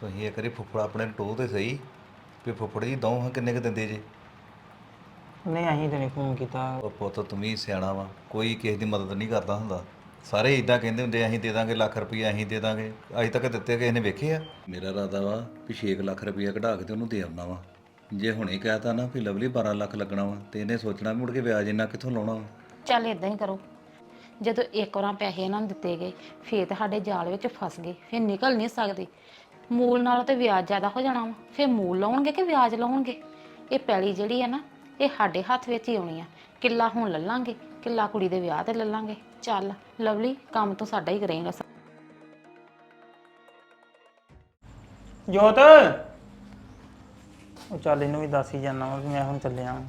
ਤੁਸੀਂ ਇੱਕ ਵਾਰੀ ਫੁੱਫੜ ਆਪਣੇ ਟੋਹ ਤੇ ਸਹੀ ਵੀ ਫੁੱਫੜ ਜੀ ਹਾਂ ਕਿੰਨੇ ਕ ਦਿੰਦੇ ਜੇ? ਨਹੀਂ ਅਸੀਂ ਤੇ ਨਹੀਂ ਫੋਨ ਕੀਤਾ। ਉਹ ਪੁੱਤ ਤੂੰ ਵੀ ਸਿਆਣਾ ਵਾ ਕੋਈ ਕਿਸੇ ਦੀ ਮਦਦ ਨਹੀਂ ਕਰਦਾ ਹੁੰਦਾ। ਸਾਰੇ ਇਦਾਂ ਕਹਿੰਦੇ ਹੁੰਦੇ ਅਸੀਂ ਦੇ ਦਾਂਗੇ ਲੱਖ ਰੁਪਈਆ ਅਸੀਂ ਦੇ ਦਾਂਗੇ। ਅਜੇ ਤੱਕ ਦਿੱਤੇ ਕਿਸੇ ਨੇ ਵੇਖੇ ਆ? ਮੇਰਾ ਇਰਾਦਾ ਵਾ ਵੀ 6 ਲੱਖ ਰੁਪਈਆ ਕਢਾ ਕੇ ਤੇ ਉਹਨੂੰ ਦੇ ਆਉਣਾ ਵਾ। ਜੇ ਹੁਣੇ ਕਹਿਤਾ ਨਾ ਵੀ ਲਵਲੀ 12 ਲੱਖ ਲੱਗਣਾ ਵਾ ਤੇ ਇਹਨੇ ਸੋਚਣਾ ਵੀ ਮੁੜ ਕੇ ਵਿਆਜ ਇੰਨਾ ਕਿੱਥੋਂ ਲਾਉਣਾ ਵਾ? ਚੱਲ ਇਦਾਂ ਹੀ ਕਰੋ। ਜਦੋਂ ਇੱਕ ਵਾਰਾਂ ਪੈਸੇ ਇਹਨਾਂ ਨੂੰ ਦਿੱਤੇ ਗਏ ਫੇਰ ਤਾਂ ਸਾਡੇ ਜਾਲ ਵਿੱਚ ਫਸ ਗਏ ਫੇਰ ਨਿਕਲ ਨਹੀਂ ਸਕਦੇ। ਮੂਲ ਨਾਲੋਂ ਤੇ ਵਿਆਜ ਜ਼ਿਆਦਾ ਹੋ ਜਾਣਾ ਵਾ। ਫੇਰ ਮੂਲ ਲਾਉਣਗੇ ਕਿ ਵਿਆਜ ਲਾਉਣਗੇ? ਇਹ ਪੈਲੀ ਜਿਹੜੀ ਹੈ ਨਾ ਇਹ ਸਾਡੇ ਹੱਥ ਵਿੱਚ ਹੀ ਆਉਣੀ ਆ। ਕਿੱਲਾ ਹੁਣ ਲੱਲਾਂਗੇ ਕਿੱਲਾ ਕੁੜੀ ਦੇ ਵਿਆਹ ਤੇ ਲੱਲਾਂਗੇ। ਚੱਲ ਲਵਲੀ ਕੰਮ ਤੂੰ ਸਾਡਾ ਹੀ ਕਰੇਂਗਾ। ਜੋਤ! ਉਹ ਚੱਲ ਇਹਨੂੰ ਵੀ ਦੱਸ ਹੀ ਜਾਣਾ ਵਾ ਕਿ ਮੈਂ ਹੁਣ ਚੱਲਿਆ ਵਾਂ।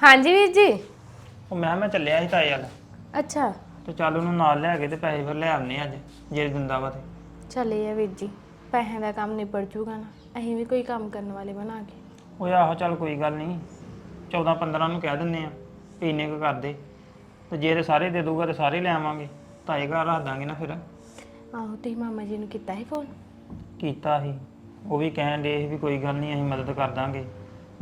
ਹਾਂਜੀ ਵੀਰ ਜੀ। ਉਹ ਮੈਂ ਮੈਂ ਚੱਲਿਆ ਸੀ ਤਾਏ ਵੱਲ। ਅੱਛਾ। ਤੇ ਚੱਲ ਉਹਨੂੰ ਨਾਲ ਲੈ ਕੇ ਤੇ ਪੈਸੇ ਫਿਰ ਲੈ ਆਉਣੇ ਅੱਜ ਜੇ ਦਿੰਦਾ ਵਾ ਤੇ। ਚਲੇ ਆ ਵੀਰ ਜੀ ਪੈਸਿਆਂ ਦਾ ਕੰਮ ਨਿਬੜ ਜੂਗਾ ਨਾ ਅਸੀਂ ਵੀ ਕੋਈ ਕੰਮ ਕਰਨ ਵਾਲੇ ਬਣਾ ਕੇ। ਉਹ ਆਹੋ ਚੱਲ ਕੋਈ ਗੱਲ ਨਹੀਂ 14 15 ਨੂੰ ਕਹਿ ਦਿੰਨੇ ਆ ਵੀ ਇੰਨੇ ਕੁ ਕਰ ਦੇ ਤੇ ਜੇ ਤੇ ਸਾਰੇ ਦੇ ਦੂਗਾ ਤੇ ਸਾਰੇ ਲੈ ਆਵਾਂਗੇ ਤਾਏ ਘਰ ਰੱਖ ਦਾਂਗੇ ਨਾ ਫਿਰ। ਆਹੋ ਤੁਸੀਂ ਮਾਮਾ ਜੀ ਨੂੰ ਕੀਤਾ ਸੀ ਫੋਨ ਕੀਤਾ ਸੀ ਉਹ ਵੀ ਕਹਿਣ ਦੇ ਵੀ ਕੋਈ ਗੱਲ ਨਹੀਂ ਅਸੀਂ ਮਦਦ ਕਰ ਦਾਂਗੇ।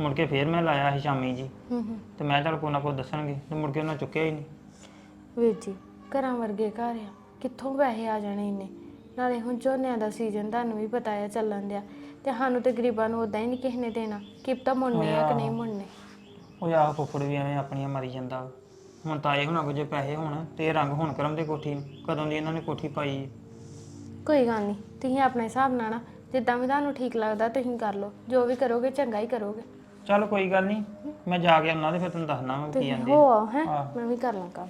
ਮੁੜ ਕੇ ਫੇਰ ਮੈਂ ਲਾਇਆ ਸੀ ਸ਼ਾਮੀ ਜੀ ਹੂੰ ਹੂੰ। ਤੇ ਮੈਂ ਚੱਲ ਕੋਈ ਨਾ ਕੋਈ ਦੱਸਣਗੇ ਤੇ ਮੁੜ ਕੇ ਉਹਨਾਂ ਚੁੱਕਿਆ ਹੀ ਨਹੀਂ। ਵੀਰ ਜੀ ਘਰਾਂ ਵਰਗੇ ਘਰ ਆ ਕਿੱਥੋਂ ਪੈਸੇ ਆ ਜਾਣੇ ਇੰਨੇ? ਨਾਲੇ ਹੁਣ ਝੋਨਿਆਂ ਦਾ ਸੀਜ਼ਨ ਤੁਹਾਨੂੰ ਵੀ ਪਤਾ ਆ ਚੱਲਣ ਦਿਆ ਤੇ ਸਾਨੂੰ ਤੇ ਗਰੀਬਾਂ ਨੂੰ ਉਦਾਂ ਹੀ ਨਹੀਂ ਕਿਸੇ ਨੇ ਦੇਣਾ ਕਿਪਤਾ ਮੁੰਨੇ ਆ ਕਿ ਨਹੀਂ ਮੁੰਨੇ ਉਹ ਆਹ ਫੁੱਫੜ ਵੀ ਐਵੇਂ ਆਪਣੀਆਂ ਮਰੀ ਜਾਂਦਾ। ਹੁਣ ਤਾਏ ਹੁਣਾਂ ਕੋਲ ਜੇ ਪੈਸੇ ਹੋਣ ਤੇ ਇਹ ਰੰਗ ਹੁਣ ਕਰਮ ਦੇ ਕੋਠੀ ਨੂੰ। ਕਦੋਂ ਦੀ ਇਹਨਾਂ ਨੇ ਕੋਠੀ ਪਾਈ ਹੈ। ਕੋਈ ਗੱਲ ਨਹੀਂ ਤੁਸੀਂ ਆਪਣੇ ਹਿਸਾਬ ਨਾਲ ਨਾ ਜਿੱਦਾਂ ਵੀ ਤੁਹਾਨੂੰ ਠੀਕ ਲੱਗਦਾ ਤੁਸੀਂ ਕਰ ਲਓ ਜੋ ਵੀ ਕਰੋਗੇ ਚੰਗਾ ਹੀ ਕਰੋਗੇ ਚੱਲ ਕੋਈ ਗੱਲ ਨਹੀਂ ਮੈਂ ਜਾ ਕੇ ਉਹਨਾਂ ਦੇ ਫਿਰ ਤੈਨੂੰ ਦੱਸਣਾ ਵਾ ਕੀ ਤੁਸੀਂ ਜਾਂਦੇ ਹੋ ਆਓ ਹੈ ਹਾਂ। ਮੈਂ ਵੀ ਕਰ ਲਾਂ ਕੰਮ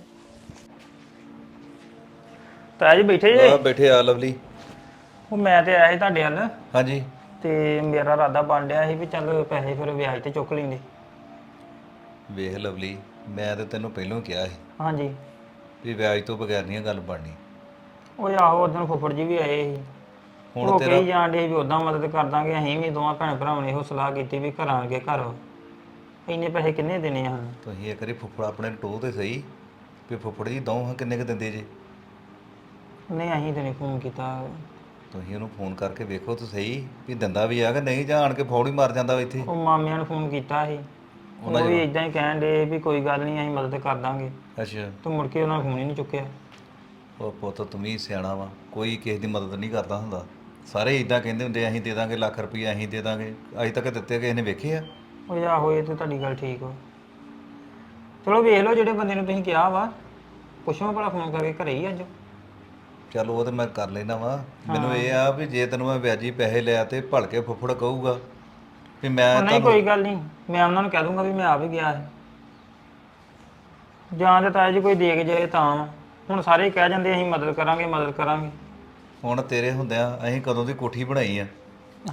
ਤਾਇਆ ਜੀ ਬੈਠੇ ਜੇ? ਆ ਬੈਠੇ ਆ ਲਵਲੀ। ਉਹ ਮੈਂ ਤੇ ਆਇਆ ਸੀ ਤੁਹਾਡੇ ਵੱਲ। ਹਾਂਜੀ। ਤੇ ਮੇਰਾ ਇਰਾਦਾ ਬਣ ਡਿਆ ਸੀ ਵੀ ਚੱਲ ਪੈਸੇ ਫਿਰ ਵਿਆਜ ਤੇ ਚੁੱਕ ਲੈਂਦੇ। ਵੇਖ ਲਵਲੀ ਮੈਂ ਤੇ ਤੈਨੂੰ ਪਹਿਲਾਂ ਕਿਹਾ ਸੀ ਹਾਂਜੀ। ਵੀ ਵਿਆਜ ਤੋਂ ਬਗੈਰ ਨਹੀਂ ਇਹ ਗੱਲ ਬਣਨੀ। ਉਹ ਆਹੋ ਉਦੋਂ ਫੁੱਫੜ ਜੀ ਵੀ ਆਏ ਸੀ। ਹੁਣ ਉਹ ਤੇਰਾ ਕਹੀ ਜਾਂਦੇ ਵੀ ਉਦਾਂ ਮਦਦ ਕਰ ਦਾਂਗੇ ਅਸੀਂ ਵੀ ਦੋਵਾਂ ਭੈਣ ਭਰਾਵਾਂ ਨੇ ਇਹੋ ਸਲਾਹ ਕੀਤੀ ਵੀ ਘਰਾਂ ਅੱਗੇ ਘਰ ਇੰਨੇ ਪੈਸੇ ਕਿੰਨੇ ਦੇਣੇ ਆ? ਸਾਨੂੰ ਤੁਸੀਂ ਇੱਕ ਵਾਰੀ ਫੁੱਫੜ ਆਪਣੇ ਨੂੰ ਟੋਹ ਤੇ ਸਹੀ ਵੀ ਫੁੱਫੜ ਜੀ ਦੋ ਹਾਂ ਕਿੰਨੇ ਕ ਦਿੰਦੇ ਜੇ? ਨਹੀਂ ਅਸੀਂ ਤੇ ਨਹੀਂ ਫੋਨ ਕੀਤਾ। ਤੁਸੀਂ ਉਹਨੂੰ ਫੋਨ ਕਰਕੇ ਵੇਖੋ ਤਾਂ ਸਹੀ ਵੀ ਦਿੰਦਾ ਵੀ ਆ ਕਿ ਨਹੀਂ ਜਾਂ ਆਣ ਕੇ ਫੌੜੀ ਮਾਰ ਜਾਂਦਾ ਵਾ ਇੱਥੇ। ਉਹ ਮਾਮਿਆਂ ਨੂੰ ਫੋਨ ਕੀਤਾ ਸੀ। ਉਹ ਵੀ ਇਦਾਂ ਹੀ ਕਹਿਣ ਦੇ ਵੀ ਕੋਈ ਗੱਲ ਨਹੀਂ ਅਸੀਂ ਮਦਦ ਕਰ ਦਾਂਗੇ। ਅੱਛਾ। ਤੇ ਮੁੜ ਕੇ ਉਹਨਾਂ ਨੇ ਫੋਨ ਹੀ ਨਹੀਂ ਚੁੱਕਿਆ। ਉਹ ਪੁੱਤ ਤੂੰ ਵੀ ਸਿਆਣਾ ਵਾ ਕੋਈ ਕਿਸੇ ਦੀ ਮਦਦ ਨਹੀਂ ਕਰਦਾ ਹੁੰਦਾ। ਸਾਰੇ ਇਦਾਂ ਕਹਿੰਦੇ ਹੁੰਦੇ ਅਸੀਂ ਦੇ ਦਾਂਗੇ ਲੱਖ ਰੁਪਈਆ ਅਸੀਂ ਦੇ ਦਾਂਗੇ। ਅਜੇ ਤੱਕ ਦਿੱਤੇ ਕਿਸੇ ਨੇ ਵੇਖੇ ਆ? ਉਹ ਆਹੋ ਇਹ ਤੇ ਤੁਹਾਡੀ ਗੱਲ ਠੀਕ ਵਾ। ਚਲੋ ਵੇਖ ਲਓ ਜਿਹੜੇ ਬੰਦੇ ਨੂੰ ਤੁਸੀਂ ਕਿਹਾ ਵਾ। ਪੁੱਛੋ ਭਲਾ ਫੋਨ ਕਰਕੇ ਘਰੇ ਹੀ ਅੱਜ। ਚੱਲ ਉਹ ਤੇ ਮੈਂ ਕਰ ਲੈਣਾ ਵਾ। ਮੈਨੂੰ ਇਹ ਆ ਵੀ ਜੇ ਤੈਨੂੰ ਮੈਂ ਵਿਆਜੀ ਪੈਸੇ ਲਿਆ ਤੇ ਭਲਕੇ ਫੁੱਫੜ ਕਹੂਗਾ ਵੀ ਮੈਂ ਉਹ ਨਹੀਂ ਕੋਈ ਗੱਲ ਨਹੀਂ। ਮੈਂ ਉਹਨਾਂ ਨੂੰ ਕਹਿ ਦੂੰਗਾ ਵੀ ਮੈਂ ਆ ਵੀ ਗਿਆ ਹੈ। ਜਾਂ ਤੇ ਤਾਇਆ ਜੀ ਕੋਈ ਦੇ ਕੇ ਜਾਏ ਤਾਂ ਵਾ। ਹੁਣ ਸਾਰੇ ਕਹਿ ਜਾਂਦੇ ਅਸੀਂ ਮਦਦ ਕਰਾਂਗੇ ਮਦਦ ਕਰਾਂਗੇ। ਹੁਣ ਤੇਰੇ ਹੁੰਦਿਆਂ ਅਸੀਂ ਕਦੋਂ ਦੀ ਕੋਠੀ ਬਣਾਈ ਆ?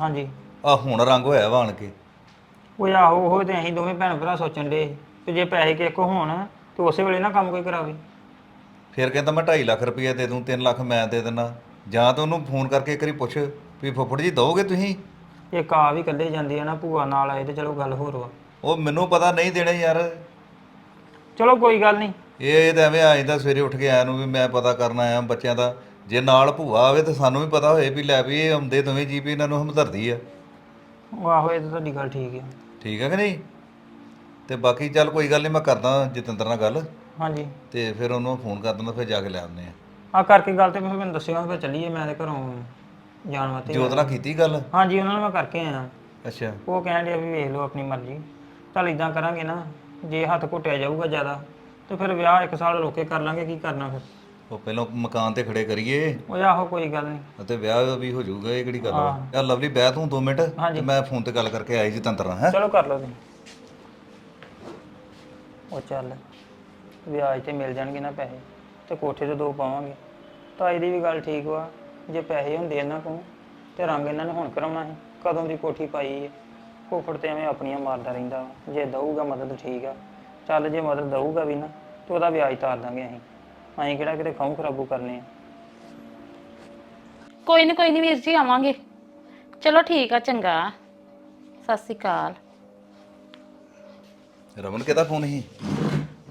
ਹਾਂਜੀ। ਆ ਹੁਣ ਰੰਗ ਹੋਇਆ ਵਾ ਆਣ ਕੇ। ਉਹ ਆਹੋ ਉਹ ਤੇ ਅਸੀਂ ਦੋਵੇਂ ਭੈਣ ਭਰਾ ਸੋਚਣ ਦੇ ਕਿ ਜੇ ਪੈਸੇ ਕਿਸੇ ਕੋ ਹੋਣ ਤੇ ਉਸੇ ਵੇਲੇ ਨਾ ਕੰਮ ਕੋਈ ਕਰਾਵੇ। ਫਿਰ ਕਹਿੰਦਾ ਮੈਂ 2.5 ਲੱਖ ਰੁਪਈਆ ਦੇ ਦੂੰ 3 ਲੱਖ ਮੈਂ ਦੇ ਦਿੰਦਾ ਜਾਂ ਤਾਂ ਉਹਨੂੰ ਫੋਨ ਕਰਕੇ ਇੱਕ ਵਾਰੀ ਪੁੱਛ ਵੀ ਫੁੱਫੜ ਜੀ ਦੋਗੇ ਤੁਸੀਂ? ਇਹ ਕਾ ਵੀ ਕੱਢੇ ਜਾਂਦੀ ਹੈ ਨਾ ਭੂਆ ਨਾਲ ਆਏ ਤੇ ਚਲੋ ਗੱਲ ਹੋਰ ਵਾ। ਉਹ ਮੈਨੂੰ ਪਤਾ ਨਹੀਂ ਦੇਣੇ ਯਾਰ। ਚਲੋ ਕੋਈ ਗੱਲ ਨਹੀਂ। ਇਹ ਇਹ ਤਾਂ ਐਵੇਂ ਆ ਜਾਂਦਾ ਸਵੇਰੇ ਉੱਠ ਕੇ ਆਇਆ ਨੂੰ ਵੀ ਮੈਂ ਪਤਾ ਕਰਨ ਆਇਆ ਬੱਚਿਆਂ ਦਾ। ਜੇ ਨਾਲ ਭੂਆ ਆਵੇ ਤਾਂ ਸਾਨੂੰ ਵੀ ਪਤਾ ਹੋਏ ਵੀ ਲੈ ਵੀ ਇਹ ਆਉਂਦੇ ਦੋਵੇਂ ਜੀ ਵੀ ਇਹਨਾਂ ਨੂੰ ਹਮਦਰਦੀ ਆ। ਉਹ ਆਹੋ ਇਹ ਤਾਂ ਤੁਹਾਡੀ ਗੱਲ ਠੀਕ ਹੈ ਠੀਕ ਹੈ ਕਿ ਨਹੀਂ? ਤੇ ਬਾਕੀ ਚੱਲ ਕੋਈ ਗੱਲ ਨਹੀਂ ਮੈਂ ਕਰਦਾ ਜਤਿੰਦਰ ਨਾਲ ਗੱਲ। ਹਾਂਜੀ। ਤੇ ਫਿਰ ਉਹਨੂੰ ਫੋਨ ਕਰ ਦਿੰਦਾ ਫਿਰ ਜਾ ਕੇ ਲੈ ਆਉਂਦੇ ਆ। ਆ ਕਰਕੇ ਗੱਲ ਤੇ ਫਿਰ ਮੈਨੂੰ ਦੱਸਿਓ ਫਿਰ ਚੱਲੀਏ ਮੈਂ ਤੇ ਘਰੋਂ ਜਾਣ ਵਾਸਤੇ। ਜੋਤ ਨਾਲ ਕੀਤੀ ਗੱਲ? ਹਾਂਜੀ ਉਹਨਾਂ ਨੂੰ ਮੈਂ ਕਰਕੇ ਆਇਆ। ਅੱਛਾ। ਉਹ ਕਹਿਣ ਡਿਆ ਵੀ ਵੇਖ ਲਓ ਆਪਣੀ ਮਰਜ਼ੀ। ਚੱਲ ਇਦਾਂ ਕਰਾਂਗੇ ਨਾ ਜੇ ਹੱਥ ਘੁੱਟਿਆ ਜਾਊਗਾ ਜ਼ਿਆਦਾ ਤੇ ਫਿਰ ਵਿਆਹ ਇੱਕ ਸਾਲ ਰੋਕੇ ਕਰ ਲਾਂਗੇ ਕੀ ਕਰਨਾ ਫਿਰ? ਉਹ ਪਹਿਲਾਂ ਮਕਾਨ ਤੇ ਖੜੇ ਕਰੀਏ। ਉਹ ਆਹੋ ਕੋਈ ਗੱਲ ਨਹੀਂ। ਅਤੇ ਵਿਆਹ ਵੀ ਹੋ ਜਾਊਗਾ ਇਹ ਕਿਹੜੀ ਗੱਲ ਆ? ਯਾਰ ਲਵਲੀ ਬਹਿ ਤੂੰ 2 ਮਿੰਟ ਤੇ ਮੈਂ ਫੋਨ ਤੇ ਗੱਲ ਕਰਕੇ ਆਈ ਜਤਿੰਦਰ ਨਾਲ ਹੈ? ਚਲੋ ਕਰ ਲਓ ਤੁਸੀਂ ਉਹ ਚੱਲ। ਵਿਆਜ ਤੇ ਮਿਲ ਜਾਣਗੇ ਨਾ ਪੈਸੇ ਤੇ ਕੋਠੇ ਤੇ ਦੋ ਪਾਵਾਂਗੇ। ਤਾਂ ਇਹਦੀ ਵੀ ਗੱਲ ਠੀਕ ਵਾ ਜੇ ਪੈਸੇ ਹੁੰਦੇ ਇਹਨਾਂ ਕੋਲ ਤੇ ਰੰਗ ਇਹਨਾਂ ਨੇ ਹੁਣ ਕਰਾਉਣਾ ਸੀ ਕਦੋਂ ਦੀ ਕੋਠੀ ਪਾਈ ਹੈ ਕੋਫੜ ਤੇ ਐਵੇਂ ਆਪਣੀਆਂ ਮਾਰਦਾ ਰਹਿੰਦਾ ਵਾ। ਜੇ ਦਊਗਾ ਮਦਦ ਠੀਕ ਆ ਚੱਲ ਜੇ ਮਦਦ ਦਊਗਾ ਵੀ ਨਾ ਤੇ ਉਹਦਾ ਵਿਆਜ ਤਾਰ ਦਾਂਗੇ ਅਸੀਂ। ਅਸੀਂ ਕਿਹੜਾ ਕਿਤੇ ਖਾਉ ਖਰਾਬੂ ਕਰਨੇ ਆ। ਕੋਈ ਨਹੀਂ ਕੋਈ ਨਹੀਂ ਵੀਰ ਜੀ ਆਵਾਂਗੇ। ਚਲੋ ਠੀਕ ਆ ਚੰਗਾ। ਸਤਿ ਸ਼੍ਰੀ ਅਕਾਲ। ਰਮਨ ਕਿਹਦਾ ਫੋਨ ਸੀ?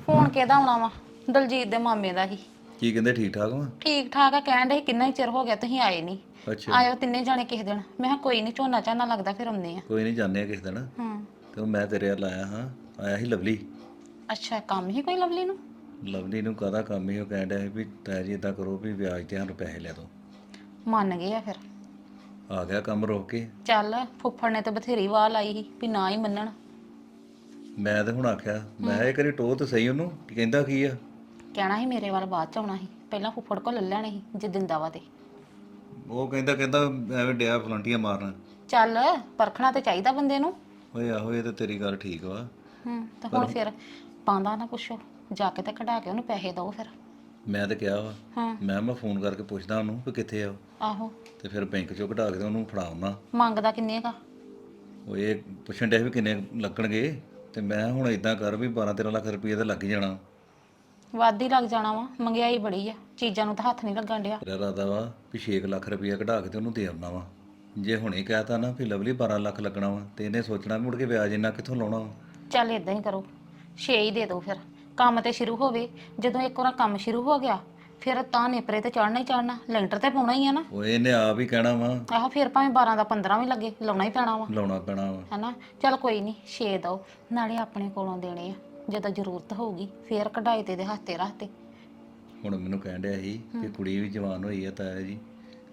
ਫੋਨ ਕਿਹਦਾ ਆਉਣਾ ਵਾ? ਦਲਜੀਤ ਦੇ ਮਾਮੇ ਦਾ ਹੀ। ਕੀ ਕਹਿੰਦੇ ਠੀਕ ਠਾਕ ਵਾ? ਠੀਕ ਠਾਕ ਆ ਕਹਿਣ ਦੇ ਕਿੰਨਾ ਹੀ ਚਿਰ ਹੋ ਗਿਆ ਤੁਸੀਂ ਆਏ ਨਹੀਂ ਅੱਛਾ। ਆਇਓ ਤਿੰਨੇ ਜਾਣੇ ਕਿਸੇ ਦਿਨ। ਮੈਂ ਕਿਹਾ ਕੋਈ ਨਹੀਂ ਝੋਨਾ ਝਾਨਾ ਲੱਗਦਾ ਫਿਰ ਆਉਂਦੇ ਆ। ਕੋਈ ਨਹੀਂ ਜਾਂਦੇ ਆ ਕਿਸੇ ਦਿਨ। ਹੂੰ। ਤੇ ਉਹ ਮੈਂ ਤੇਰੇ ਵੱਲ ਆਇਆ ਹਾਂ ਆਇਆ ਸੀ ਲਵਲੀ। ਅੱਛਾ ਕੰਮ ਹੀ ਕੋਈ ਲਵਲੀ ਨੂੰ? ਲਵਲੀ ਨੂੰ ਕਾਹਦਾ ਕੰਮ ਹੀ ਉਹ ਕਹਿਣ ਡਿਆ ਸੀ ਵੀ ਤਾਇਆ ਜੀ ਇਦਾਂ ਕਰੋ ਵੀ ਵਿਆਜ ਤੇ ਸਾਨੂੰ ਪੈਸੇ ਲੈ ਦਿਓ। ਮੰਨ ਗਏ ਆ ਫਿਰ। ਆ ਗਿਆ ਕੰਮ ਰੋਕ ਕੇ। ਚੱਲ ਫੁੱਫੜ ਨੇ ਤੇ ਬਥੇਰੀ ਵਾਹ ਲਾਈ ਸੀ ਵੀ ਨਾ ਹੀ ਮੰਨਣ। ਮੈਂ ਤੇ ਹੁਣ ਆਖਿਆ ਮੈਂ ਕਿਹਾ ਇਹ ਕਰੀ ਟੋਹ ਤੇ ਸਹੀ ਉਹਨੂੰ ਕੀ ਕਹਿੰਦਾ ਕੀ ਆ? ਕਹਿਣਾ ਸੀ ਮੇਰੇ ਵੱਲ ਬਾਅਦ ਚ ਆਉਣਾ ਸੀ ਪਹਿਲਾਂ ਫੁੱਫੜ ਕੋਲ ਲੈ ਲੈਣੇ ਸੀ ਜੇ ਦਿੰਦਾ ਵਾ ਤੇ। ਉਹ ਕਹਿੰਦਾ ਕਹਿੰਦਾ ਐਵੇਂ ਡਿਆ ਫਲੰਟੀਆਂ ਮਾਰਨ। ਚੱਲ ਪਰਖਣਾ ਤੇ ਚਾਹੀਦਾ ਬੰਦੇ ਨੂੰ। ਓਏ ਆਹੋ ਇਹ ਤਾਂ ਤੇਰੀ ਗੱਲ ਠੀਕ ਵਾ। ਹੂੰ ਤਾਂ ਹੁਣ ਫਿਰ ਪਾਉਂਦਾ ਨਾ ਪੁੱਛੋ ਜਾ ਕੇ ਤੇ ਕਢਾ ਕੇ ਉਹਨੂੰ ਪੈਸੇ ਦਿਓ ਫਿਰ। ਮੈਂ ਤੇ ਕਿਹਾ ਵਾ ਹਾਂ ਮੈਂ ਮੈਂ ਫੋਨ ਕਰਕੇ ਪੁੱਛਦਾ ਉਹਨੂੰ ਵੀ ਕਿੱਥੇ ਆ ਉਹ। ਆਹੋ। ਤੇ ਫਿਰ ਬੈਂਕ ਚੋਂ ਕਢਾ ਕੇ ਤੇ ਉਹਨੂੰ ਫੜਾਉਣਾ। ਮੰਗਦਾ ਕਿੰਨੇ ਕਾ ਉਹ ਇਹ ਪੁੱਛਣ ਡਿਆ ਵੀ ਕਿੰਨੇ ਲੱਗਣਗੇ। ਤੇ ਮੈਂ ਹੁਣ ਇਦਾਂ ਕਰ ਵੀ 12 13 ਲੱਖ ਰੁਪਏ ਤਾਂ ਲੱਗ ਹੀ ਜਾਣਾ। ਵੱਧ ਹੀ ਲੱਗ ਜਾਣਾ ਵਾ ਮਹਿੰਗਾਈ ਬੜੀ ਆ ਚੀਜ਼ਾਂ ਨੂੰ ਤਾਂ ਹੱਥ ਨਹੀਂ ਲੱਗਣ ਡਿਆ। ਮੇਰਾ ਇਰਾਦਾ ਵਾ ਵੀ 6 ਲੱਖ ਰੁਪਏ ਕਢਾ ਕੇ ਤੇ ਉਹਨੂੰ ਦੇ ਆਉਣਾ ਵਾ। ਜੇ ਹੁਣੇ ਕਹਿਤਾ ਨਾ ਵੀ ਲਵਲੀ 12 ਲੱਖ ਲੱਗਣਾ ਵਾ ਤੇ ਇਹਨੇ ਸੋਚਣਾ ਵੀ ਮੁੜ ਕੇ ਵਿਆਜ ਇੰਨਾ ਕਿੱਥੋਂ ਲਾਉਣਾ ਵਾ। ਚੱਲ ਇਦਾਂ ਹੀ ਕਰੋ ਛੇ ਹੀ ਦੇ ਦਿਓ ਫਿਰ। ਕੰਮ ਤੇ ਸ਼ੁਰੂ ਹੋਵੇ ਜਦੋਂ ਇੱਕ ਵਾਰ ਕੰਮ ਸ਼ੁਰੂ ਹੋ ਗਿਆ ਫਿਰ ਤਾਂ ਨੇਪਰੇ ਤੇ ਚੜਨਾ ਹੀ ਚੜਨਾ ਲੈਂਟਰ ਤੇ ਪਾਉਣਾ ਹੀ ਆ ਨਾ। ਉਹ ਇਹਨੇ ਆਪ ਹੀ ਕਹਿਣਾ ਵਾ। ਆਹੋ ਫਿਰ ਭਾਵੇਂ 12 ਦਾ 15 ਵੀ ਲੱਗੇ ਲਾਉਣਾ ਹੀ ਪੈਣਾ ਵਾ। ਲਾਉਣਾ ਪੈਣਾ ਵਾ। ਹਨਾ? ਚੱਲ ਕੋਈ ਨਹੀਂ ਛੇ ਦਿਓ ਨਾਲੇ ਆਪਣੇ ਕੋਲੋਂ ਦੇਣੇ ਆ। ਜਦੋਂ ਜ਼ਰੂਰਤ ਹੋਊਗੀ ਫੇਰ ਕਢਾਈ ਤੇ ਦੇ ਹੱਥੇ ਰੱਖਤੇ। ਹੁਣ ਮੈਨੂੰ ਕਹਿਣ ਡਿਆ ਸੀ ਕਿ ਕੁੜੀ ਵੀ ਜਵਾਨ ਹੋਈ ਆ ਤਾਇਆ ਜੀ।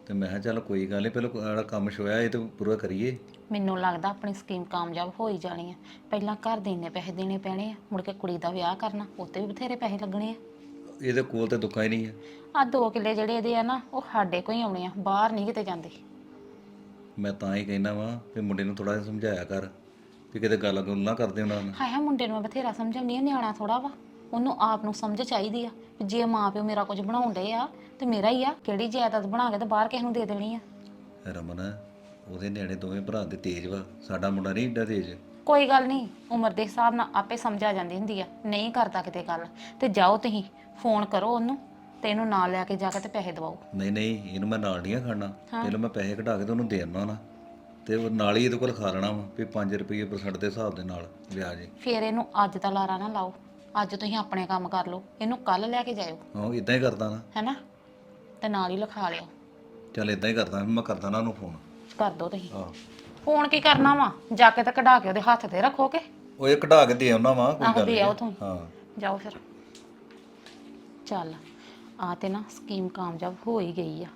ਤੇ ਮੈਂ ਕਿਹਾ ਚੱਲ ਕੋਈ ਗੱਲ ਨਹੀਂ ਪਹਿਲਾਂ ਜਿਹੜਾ ਕੰਮ ਛੋਇਆ ਇਹ ਤੇ ਪੂਰਾ ਕਰੀਏ। ਮੈਨੂੰ ਲੱਗਦਾ ਆਪਣੀ ਸਕੀਮ ਕਾਮਯਾਬ ਹੋ ਹੀ ਜਾਣੀ ਆ। ਪਹਿਲਾਂ ਘਰ ਦੇ ਇੰਨੇ ਪੈਸੇ ਦੇਣੇ ਪੈਣੇ ਆ ਮੁੜ ਕੇ ਕੁੜੀ ਦਾ ਵਿਆਹ ਕਰਨਾ ਉੱਤੇ ਵੀ ਬਥੇਰੇ ਪੈਸੇ ਲੱਗਣੇ ਆ। ਇਹਦੇ ਕੋਲ ਤੇ ਦੁੱਖਾ ਹੀ ਨਹੀਂ ਆ। ਆ ਦੋ ਕਿੱਲੇ ਜਿਹੜੇ ਇਹਦੇ ਆ ਨਾ ਉਹ ਸਾਡੇ ਕੋਲ ਹੀ ਆਉਣੇ ਆ ਬਾਹਰ ਨਹੀਂ ਕਿਤੇ ਜਾਂਦੇ। ਮੈਂ ਤਾਂ ਹੀ ਕਹਿਣਾ ਵਾ ਵੀ ਮੁੰਡੇ ਨੂੰ ਥੋੜਾ ਜਿਹਾ ਸਮਝਾਇਆ ਕਰ ਵੀ ਕਿਤੇ ਗੱਲ ਗੁੱਲ ਨਾ ਕਰਦੇ ਉਹਨਾਂ ਨਾਲ। ਹਾਏ ਹਾਏ ਮੁੰਡੇ ਨੂੰ ਮੈਂ ਬਥੇਰਾ ਸਮਝਾਉਂਦੀ ਆ ਨਿਆਣਾ ਥੋੜਾ ਵਾ। ਉਹਨੂੰ ਆਪ ਨੂੰ ਸਮਝ ਚਾਹੀਦੀ ਆ ਵੀ ਜੇ ਮਾਂ ਪਿਓ ਮੇਰਾ ਕੁਝ ਬਣਾਉਣ ਡਏ ਆ ਤੇ ਮੇਰਾ ਹੀ ਆ ਕਿਹੜੀ ਜਾਇਦਾਦ ਬਣਾ ਕੇ ਤੇ ਬਾਹਰ ਕਿਸੇ ਨੂੰ ਦੇ ਦੇਣੀ ਆ। ਰਮਨ ਉਹਦੇ ਨਿਆਣੇ ਦੋਵੇਂ ਭਰਾ ਦੇ ਤੇਜ਼ ਵਾ ਸਾਡਾ ਮੁੰਡਾ ਨਹੀਂ ਏਡਾ ਤੇਜ਼। ਕੋਈ ਗੱਲ ਨਹੀਂ ਉਮਰ ਦੇ ਹਿਸਾਬ ਨਾਲ ਆਪੇ ਸਮਝ ਆ ਜਾਂਦੀ ਹੁੰਦੀ ਆ ਨਹੀਂ ਕਰਦਾ ਕਿਤੇ ਗੱਲ। ਤੇ ਜਾਓ ਤੁਸੀਂ ਫੋਨ ਕਰੋ ਉਹਨੂੰ ਤੇ ਇਹਨੂੰ ਨਾਲ ਲੈ ਕੇ ਜਾ ਕੇ ਤੇ ਪੈਸੇ ਦਵਾਓ। ਨਹੀਂ ਨਹੀਂ ਇਹਨੂੰ ਮੈਂ ਨਾਲ ਨਹੀਂ ਖੜਨਾ। ਪਹਿਲਾਂ ਮੈਂ ਪੈਸੇ ਕਢਾ ਕੇ ਤੇ ਉਹਨੂੰ ਦੇ ਆਉਣਾ ਨਾ। ਤੇ ਉਹ ਨਾਲ ਹੀ ਇਹਦੇ ਕੋਲ ਖਾ ਲੈਣਾ ਵਾ ਵੀ 5 ਰੁਪਏ ਪਰਸੈਂਟ ਦੇ ਹਿਸਾਬ ਦੇ ਨਾਲ ਵਿਆਜ ਫੇਰ ਇਹਨੂੰ ਅੱਜ ਦਾ ਲਾਰਾ ਨਾ ਲਾਓ। ਅੱਜ ਤੁਸੀਂ ਆਪਣੇ ਕੰਮ ਕਰ ਲਓ। ਇਹਨੂੰ ਕੱਲ ਲੈ ਕੇ ਜਾਇਓ। ਹਾਂ ਇਦਾਂ ਹੀ ਕਰਦਾ ਨਾ। ਹੈਨਾ? ਤੇ ਨਾਲ ਹੀ ਲਿਖਾ ਲਿਓ। ਚੱਲ ਇਦਾਂ ਹੀ ਕਰਦਾ ਮੈਂ ਕਰਦਾ ਨਾ ਉਹਨੂੰ ਫੋਨ। ਕਰ ਦੋ ਤੁਸੀਂ। ਹਾਂ। ਫੋਨ ਕੀ ਕਰਨਾ ਵਾ? ਜਾ ਕੇ ਤਾਂ ਕਢਾ ਕੇ ਉਹਦੇ ਹੱਥ ਤੇ ਰੱਖੋਗੇ? ਉਹ ਇਹ ਕਢਾ ਕੇ ਦੇ ਆਉਣਾ ਵਾ ਕੋਈ ਆਹੋ ਗੱਲ ਦੇ ਨਹੀਂ। ਤੁਸੀਂ। ਹਾਂ। ਜਾਓ ਫਿਰ। ਚੱਲ ਆ ਤੇ ਨਾ ਸਕੀਮ ਕਾਮਯਾਬ ਹੋ ਹੀ ਗਈ ਆ।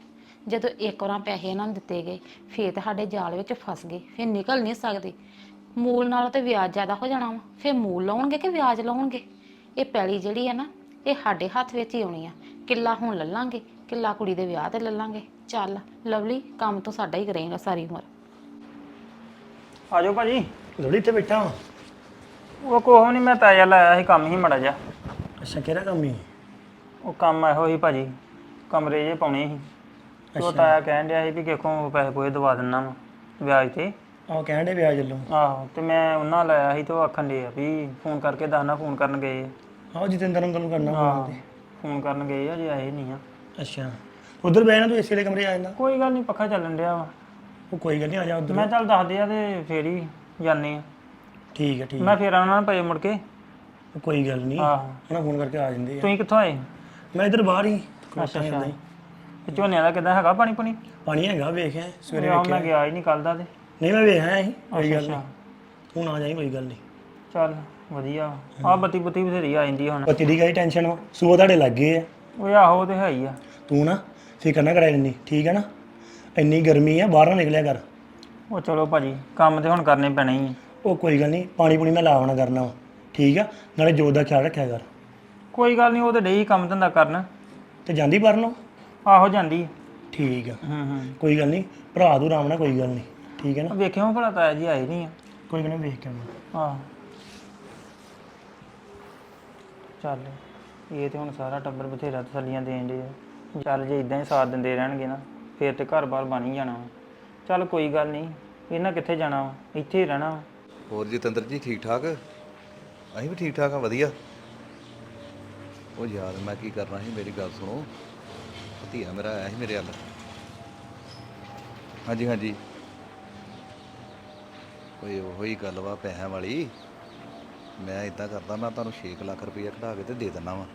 ਜਦੋਂ ਇੱਕ ਵਾਰਾਂ ਪੈਸੇ ਇਹਨਾਂ ਨੂੰ ਦਿੱਤੇ ਗਏ ਫੇਰ ਤੇ ਸਾਡੇ ਜਾਲ ਵਿੱਚ ਫਸ ਗਏ ਫੇਰ ਨਿਕਲ ਨਹੀਂ ਸਕਦੇ। ਮੂਲ ਨਾਲੋਂ ਤੇ ਵਿਆਜ ਜ਼ਿਆਦਾ ਹੋ ਜਾਣਾ ਵਾ ਫੇਰ ਮੂਲ ਲਾਉਣਗੇ ਕਿ ਵਿਆਜ ਲਾਉਣਗੇ? ਇਹ ਪੈਲੀ ਜਿਹੜੀ ਆ ਨਾ ਇਹ ਸਾਡੇ ਹੱਥ ਵਿੱਚ ਹੀ ਆਉਣੀ ਆ। ਕਿੱਲਾ ਹੁਣ ਲੱਲਾਂਗੇ ਕਿੱਲਾ ਕੁੜੀ ਦੇ ਵਿਆਹ ਤੇ ਲੱਲਾਂਗੇ ਚੱਲ ਲਵਲੀ ਕੰਮ ਤੋਂ ਸਾਡਾ ਹੀ ਕਰੇਗਾ ਸਾਰੀ ਉਮਰ। ਆਜੋ ਭਾਜੀ। ਲੋੜੀ ਤੇ ਬੈਠਾ ਵਾਂ। ਉਹ ਕੋਹ ਨਹੀਂ ਮੈਂ ਤਾਜ਼ਾ ਲਾਇਆ ਸੀ ਕੰਮ ਹੀ ਮੜਾ ਜਾ ਅੱਛਾ ਕਿਹੜਾ ਕੰਮ ਹੀ ਉਹ ਕੰਮ ਇਹੋ ਹੀ ਭਾਜੀ ਕਮਰੇ ਜੇ ਪਾਉਣੇ ਸੀ। ਤੇ ਉਹ ਤਾਇਆ ਕਹਿਣ ਡਿਆ ਸੀ ਵੀ ਕਿਖੋਂ ਪੈਸੇ ਪੂਏ ਦਵਾ ਦਿੰਨਾ ਵਾ ਵਿਆਜ ਤੇ। ਆਹ ਕਹਿਣ ਦੇ ਵਿਆਜ ਵੱਲੋਂ। ਆਹੋ ਤੇ ਮੈਂ ਉਹਨਾਂ ਲਾਇਆ ਸੀ ਤੇ ਉਹ ਆਖਣ ਦੇ ਆ ਵੀ ਫੋਨ ਕਰਕੇ ਦੱਸਣਾ ਫੋਨ ਕਰਨ ਗਏ ਆ। ਆਹ ਜਤਿੰਦਰ ਨੂੰ ਗੱਲ ਕਰਨਾ ਆਹੋ, ਫੋਨ ਕਰਨ ਗਏ ਆ ਜੇ ਆਏ ਨਹੀਂ ਆ। ਅੱਛਾ। ਉਧਰ ਬਹਿ ਨਾ ਤੂੰ ਏਸੀ ਵਾਲੇ ਕਮਰੇ ਆ ਜਾਂਦਾ ਕੋਈ ਗੱਲ ਨਹੀਂ ਪੱਖਾ ਚੱਲਣ ਡਿਆ ਵਾ। ਉਹ ਕੋਈ ਗੱਲ ਨਹੀਂ ਆ ਜਾ ਉਧਰ। ਮੈਂ ਚੱਲ ਦੱਸਦੇ ਆ ਤੇ ਫੇਰ ਹੀ ਜਾਂਦੇ ਆ। ਠੀਕ ਹੈ ਠੀਕ ਮੈਂ ਫੇਰ ਆਉਣਾ ਪਏ ਮੁੜ ਕੇ। ਉਹ ਕੋਈ ਗੱਲ ਨਹੀਂ। ਆਹੋ। ਉਹਨਾਂ ਫੋਨ ਕਰਕੇ ਆ ਜਾਂਦੇ ਆ। ਤੁਸੀਂ ਕਿੱਥੋਂ ਆਏ? ਮੈਂ ਇੱਧਰ ਬਾਹਰ ਹੀ ਅੱਛਾ ਹੀ। ਤੇ ਝੋਨਿਆਂ ਦਾ ਕਿਦਾਂ ਹੈਗਾ ਪਾਣੀ ਪੁਣੀ? ਪਾਣੀ ਹੈਗਾ ਵੇਖਿਆ ਸਵੇਰੇ ਆ ਮੈਂ ਗਿਆ ਹੀ ਨਹੀਂ ਕੱਲ ਦਾ ਤੇ। ਨਹੀਂ ਮੈਂ ਵੇਖਿਆ ਸੀ ਕੋਈ ਗੱਲ ਅੱਛਾ। ਨਹੀਂ। ਤੂੰ ਨਾ ਜਾਈ ਕੋਈ ਗੱਲ ਨਹੀਂ। ਚੱਲ ਵਧੀਆ। ਆ ਬੱਤੀ ਬੁੱਤੀ ਬਥੇਰੀ ਆ ਜਾਂਦੀ ਆ ਹੁਣ। ਪਤੀ ਦੀ ਕਾਹਦੀ ਟੈਨਸ਼ਨ ਵਾ ਸੂਆ ਤੁਹਾਡੇ ਲੱਗੇ ਆ। ਉਹ ਆਹੋ ਤੇ ਹੈ ਹੀ ਆ। ਤੂੰ ਨਾ ਫਿਕਰ ਨਾ ਕਰਾਈ ਲੈਂਦੀ ਠੀਕ ਹੈ ਨਾ? ਇੰਨੀ ਗਰਮੀ ਆ ਬਾਹਰ ਨਾ ਨਿਕਲਿਆ ਕਰ। ਉਹ ਚਲੋ ਭਾਜੀ ਕੰਮ ਤੇ ਹੁਣ ਕਰਨੇ ਪੈਣੇ ਹੀ ਆ। ਉਹ ਕੋਈ ਗੱਲ ਨਹੀਂ ਪਾਣੀ ਪੂਣੀ ਮੈਂ ਲਾਵਣਾ ਕਰਨਾ ਠੀਕ ਆ? ਨਾਲੇ ਜੋਤ ਦਾ ਖਿਆਲ ਰੱਖਿਆ ਕਰ। ਕੋਈ ਗੱਲ ਨਹੀਂ ਉਹ ਤੇ ਡਈ ਕੰਮ ਧੰਦਾ ਕਰਨ। ਤੇ ਜਾਂਦੀ ਨੂੰ ਆਹੋ ਜਾਂਦੀ। ਠੀਕ ਆ। ਹੂੰ ਹੂੰ। ਕੋਈ ਗੱਲ ਨਹੀਂ ਭਰਾ ਤੂੰ ਆਰਾਮ ਨਾਲ ਕੋਈ ਗੱਲ ਨਹੀਂ ਠੀਕ ਹੈ ਨਾ? ਵੇਖਿਓ ਭਲਾ ਤਾਇਆ ਜੀ ਆਏ ਨਹੀਂ ਆ। ਕੋਈ ਗੱਲ ਨਹੀਂ ਵੇਖ ਕੇ ਆਹ। ਚੱਲ ਇਹ ਤੇ ਹੁਣ ਸਾਰਾ ਟੱਬਰ ਬਥੇਰਾ ਤਸੱਲੀਆਂ ਦੇਣ ਦੇ ਆ। ਚੱਲ ਜੇ ਇਦਾਂ ਹੀ ਸਾਥ ਦਿੰਦੇ ਰਹਿਣਗੇ ਨਾ ਫੇਰ ਤੇ ਘਰ-ਬਾਰ ਬਣ ਹੀ ਜਾਣਾ ਵਾ। ਚੱਲ ਕੋਈ ਗੱਲ ਨਹੀਂ ਇਹਨਾਂ ਕਿੱਥੇ ਜਾਣਾ ਵਾ? ਇੱਥੇ ਹੀ ਰਹਿਣਾ ਵਾ। ਹੋਰ ਜਤਿੰਦਰ ਜੀ ਠੀਕ ਠਾਕ ਅਸੀਂ ਵੀ ਠੀਕ ਠਾਕ ਆ ਵਧੀਆ। ਉਹ ਯਾਰ, ਮੈਂ ਕੀ ਕਰਨਾ ਸੀ? ਮੇਰੀ ਗੱਲ ਸੁਣੋ। ਭਤੀਆ ਮੇਰਾ ਆਇਆ ਸੀ ਮੇਰੇ ਵੱਲ। ਹਾਂਜੀ ਹਾਂਜੀ। ਓਏ, ਉਹੋ ਹੀ ਗੱਲ ਵਾ ਪੈਸਿਆਂ ਵਾਲੀ। ਮੈਂ ਇਦਾਂ ਕਰਦਾ, ਮੈਂ ਤੁਹਾਨੂੰ 6 ਲੱਖ ਰੁਪਈਆ ਕਢਾ ਕੇ ਤੇ ਦੇ ਦਿੰਦਾ ਵਾਂ।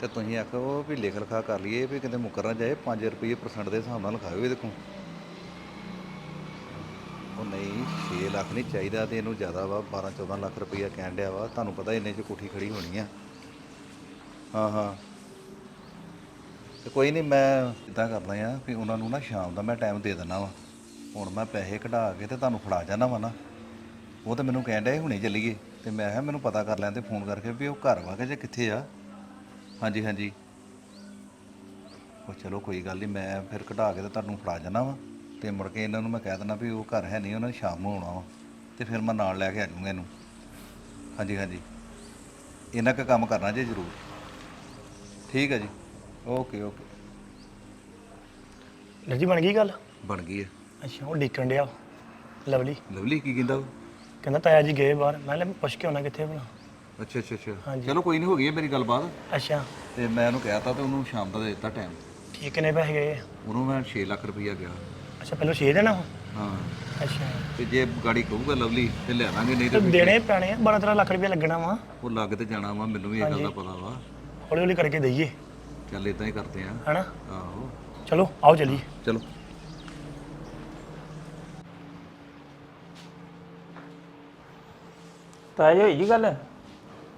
ਤੇ ਤੁਸੀਂ ਆਖੋ ਵੀ ਲਿਖ ਲਿਖਾ ਕਰ ਲਈਏ ਵੀ ਕਿਤੇ ਮੁੱਕਰ ਨਾ ਜਾਏ 5 ਰੁਪਏ ਪਰਸੈਂਟ ਦੇ ਹਿਸਾਬ ਨਾਲ ਲਿਖਾਇਓ ਦੇਖੋ ਉਹ ਨਹੀਂ 6 ਲੱਖ ਨਹੀਂ ਚਾਹੀਦਾ ਤੇ ਇਹਨੂੰ ਜ਼ਿਆਦਾ ਵਾ 12 14 ਲੱਖ ਰੁਪਈਆ ਕਹਿਣ ਡਿਆ ਵਾ। ਤੁਹਾਨੂੰ ਪਤਾ ਇੰਨੇ ਚ ਕੋਠੀ ਖੜੀ ਹੋਣੀ ਆ। ਹਾਂ ਹਾਂ। ਤੇ ਕੋਈ ਨਹੀਂ ਮੈਂ ਇਦਾਂ ਕਰਦਾ ਆ ਵੀ ਉਹਨਾਂ ਨੂੰ ਨਾ ਸ਼ਾਮ ਦਾ ਮੈਂ ਟਾਈਮ ਦੇ ਦਿੰਦਾ ਵਾ। ਹੁਣ ਮੈਂ ਪੈਸੇ ਕਢਾ ਕੇ ਤੇ ਤੁਹਾਨੂੰ ਫੜਾ ਜਾਣਾ ਵਾ ਨਾ। ਉਹ ਤਾਂ ਮੈਨੂੰ ਕਹਿਣ ਡਿਆ ਸੀ, ਹੁਣੇ ਚੱਲੀਏ ਤੇ ਮੈਂ ਕਿਹਾ ਮੈਨੂੰ ਪਤਾ ਕਰ ਲੈਣ ਤੇ ਫੋਨ ਕਰਕੇ ਵੀ ਉਹ ਘਰ ਵਾ ਕਿ ਜਾਂ ਕਿੱਥੇ ਆ। ਹਾਂਜੀ ਹਾਂਜੀ। ਉਹ ਚਲੋ ਕੋਈ ਗੱਲ ਨਹੀਂ ਮੈਂ ਫਿਰ ਕਢਾ ਕੇ ਤੇ ਤੁਹਾਨੂੰ ਫੜਾ ਜਾਣਾ ਵਾ। ਤੇ ਮੁੜ ਕੇ ਇਹਨਾਂ ਨੂੰ ਮੈਂ ਕਹਿ ਦਿੰਦਾ ਵੀ ਉਹ ਘਰ ਹੈ ਨਹੀਂ ਉਹਨਾਂ ਨੇ ਸ਼ਾਮ ਨੂੰ ਆਉਣਾ ਵਾ। ਤੇ ਫਿਰ ਮੈਂ ਨਾਲ ਲੈ ਕੇ ਆ ਜਾਊਂਗਾ ਇਹਨੂੰ। ਹਾਂਜੀ ਹਾਂਜੀ। ਇਹਨਾਂ ਕੁ ਕੰਮ ਕਰਨਾ ਜੇ ਜ਼ਰੂਰ। ਠੀਕ ਹੈ ਜੀ। Okay okay. ਡੈਡੀ ਜੀ ਬਣ ਗਈ ਗੱਲ? ਬਣ ਗਈ ਹੈ ਅੱਛਾ ਉਹ ਡਿੱਕਣ ਡਿਆ ਲਵਲੀ। ਲਵਲੀ ਕੀ ਕਹਿੰਦਾ ਉਹ? ਕਹਿੰਦਾ ਤਾਇਆ ਜੀ ਗਏ ਬਾਹਰ। ਮੈਂ ਲੈ ਪੁੱਛ ਕੇ ਆਉਣਾ ਕਿੱਥੇ ਬਣਾ ਅੱਛਾ ਅੱਛਾ ਅੱਛਾ। ਹਾਂਜੀ। ਚਲੋ ਕੋਈ ਨਹੀਂ ਹੋ ਗਈ ਹੈ ਮੇਰੀ ਗੱਲਬਾਤ ਅੱਛਾ। ਤੇ ਮੈਂ ਉਹਨੂੰ ਕਹਿਤਾ ਤੇ ਉਹਨੂੰ ਸ਼ਾਮ ਦਾ ਦੇ ਦਿੱਤਾ ਟਾਈਮ ਠੀਕ ਕਿੰਨੇ ਪੈਸੇ ਗਏ? ਆ? ਉਹਨੂੰ ਮੈਂ 6 ਲੱਖ ਰੁਪਈਆ ਗਿਆ। ਅੱਛਾ ਪਹਿਲਾਂ 6 ਦੇਣਾ ਉਹ? ਹਾਂ। ਅੱਛਾ। ਤੇ ਜੇ ਗਾੜੀ ਕਹੂਗਾ ਲਵਲੀ ਤੇ ਲੈ ਲਾਂਗੇ ਨਹੀਂ ਤੇ ਤੇ ਦੇਣੇ ਪੈਣੇ ਆ। 12 13 ਲੱਖ ਰੁਪਏ ਲੱਗਣਾ ਵਾ। ਉਹ ਲੱਗ ਤੇ ਜਾਣਾ ਵਾ ਮੈਨੂੰ ਵੀ ਇਹ ਗੱਲ ਦਾ ਪਤਾ ਵਾ। ਹੌਲੀ ਹੌਲੀ ਕਰਕੇ ਦਈਏ। ਚੱਲ ਇਦਾਂ ਹੀ ਕਰਦੇ ਆ। ਹਨਾ? ਆਹੋ। ਚਲੋ ਆਓ ਚਲੀਏ। ਚਲੋ। ਤਾਂ ਇਹ ਹੋਈ ਜੀ ਗੱਲ?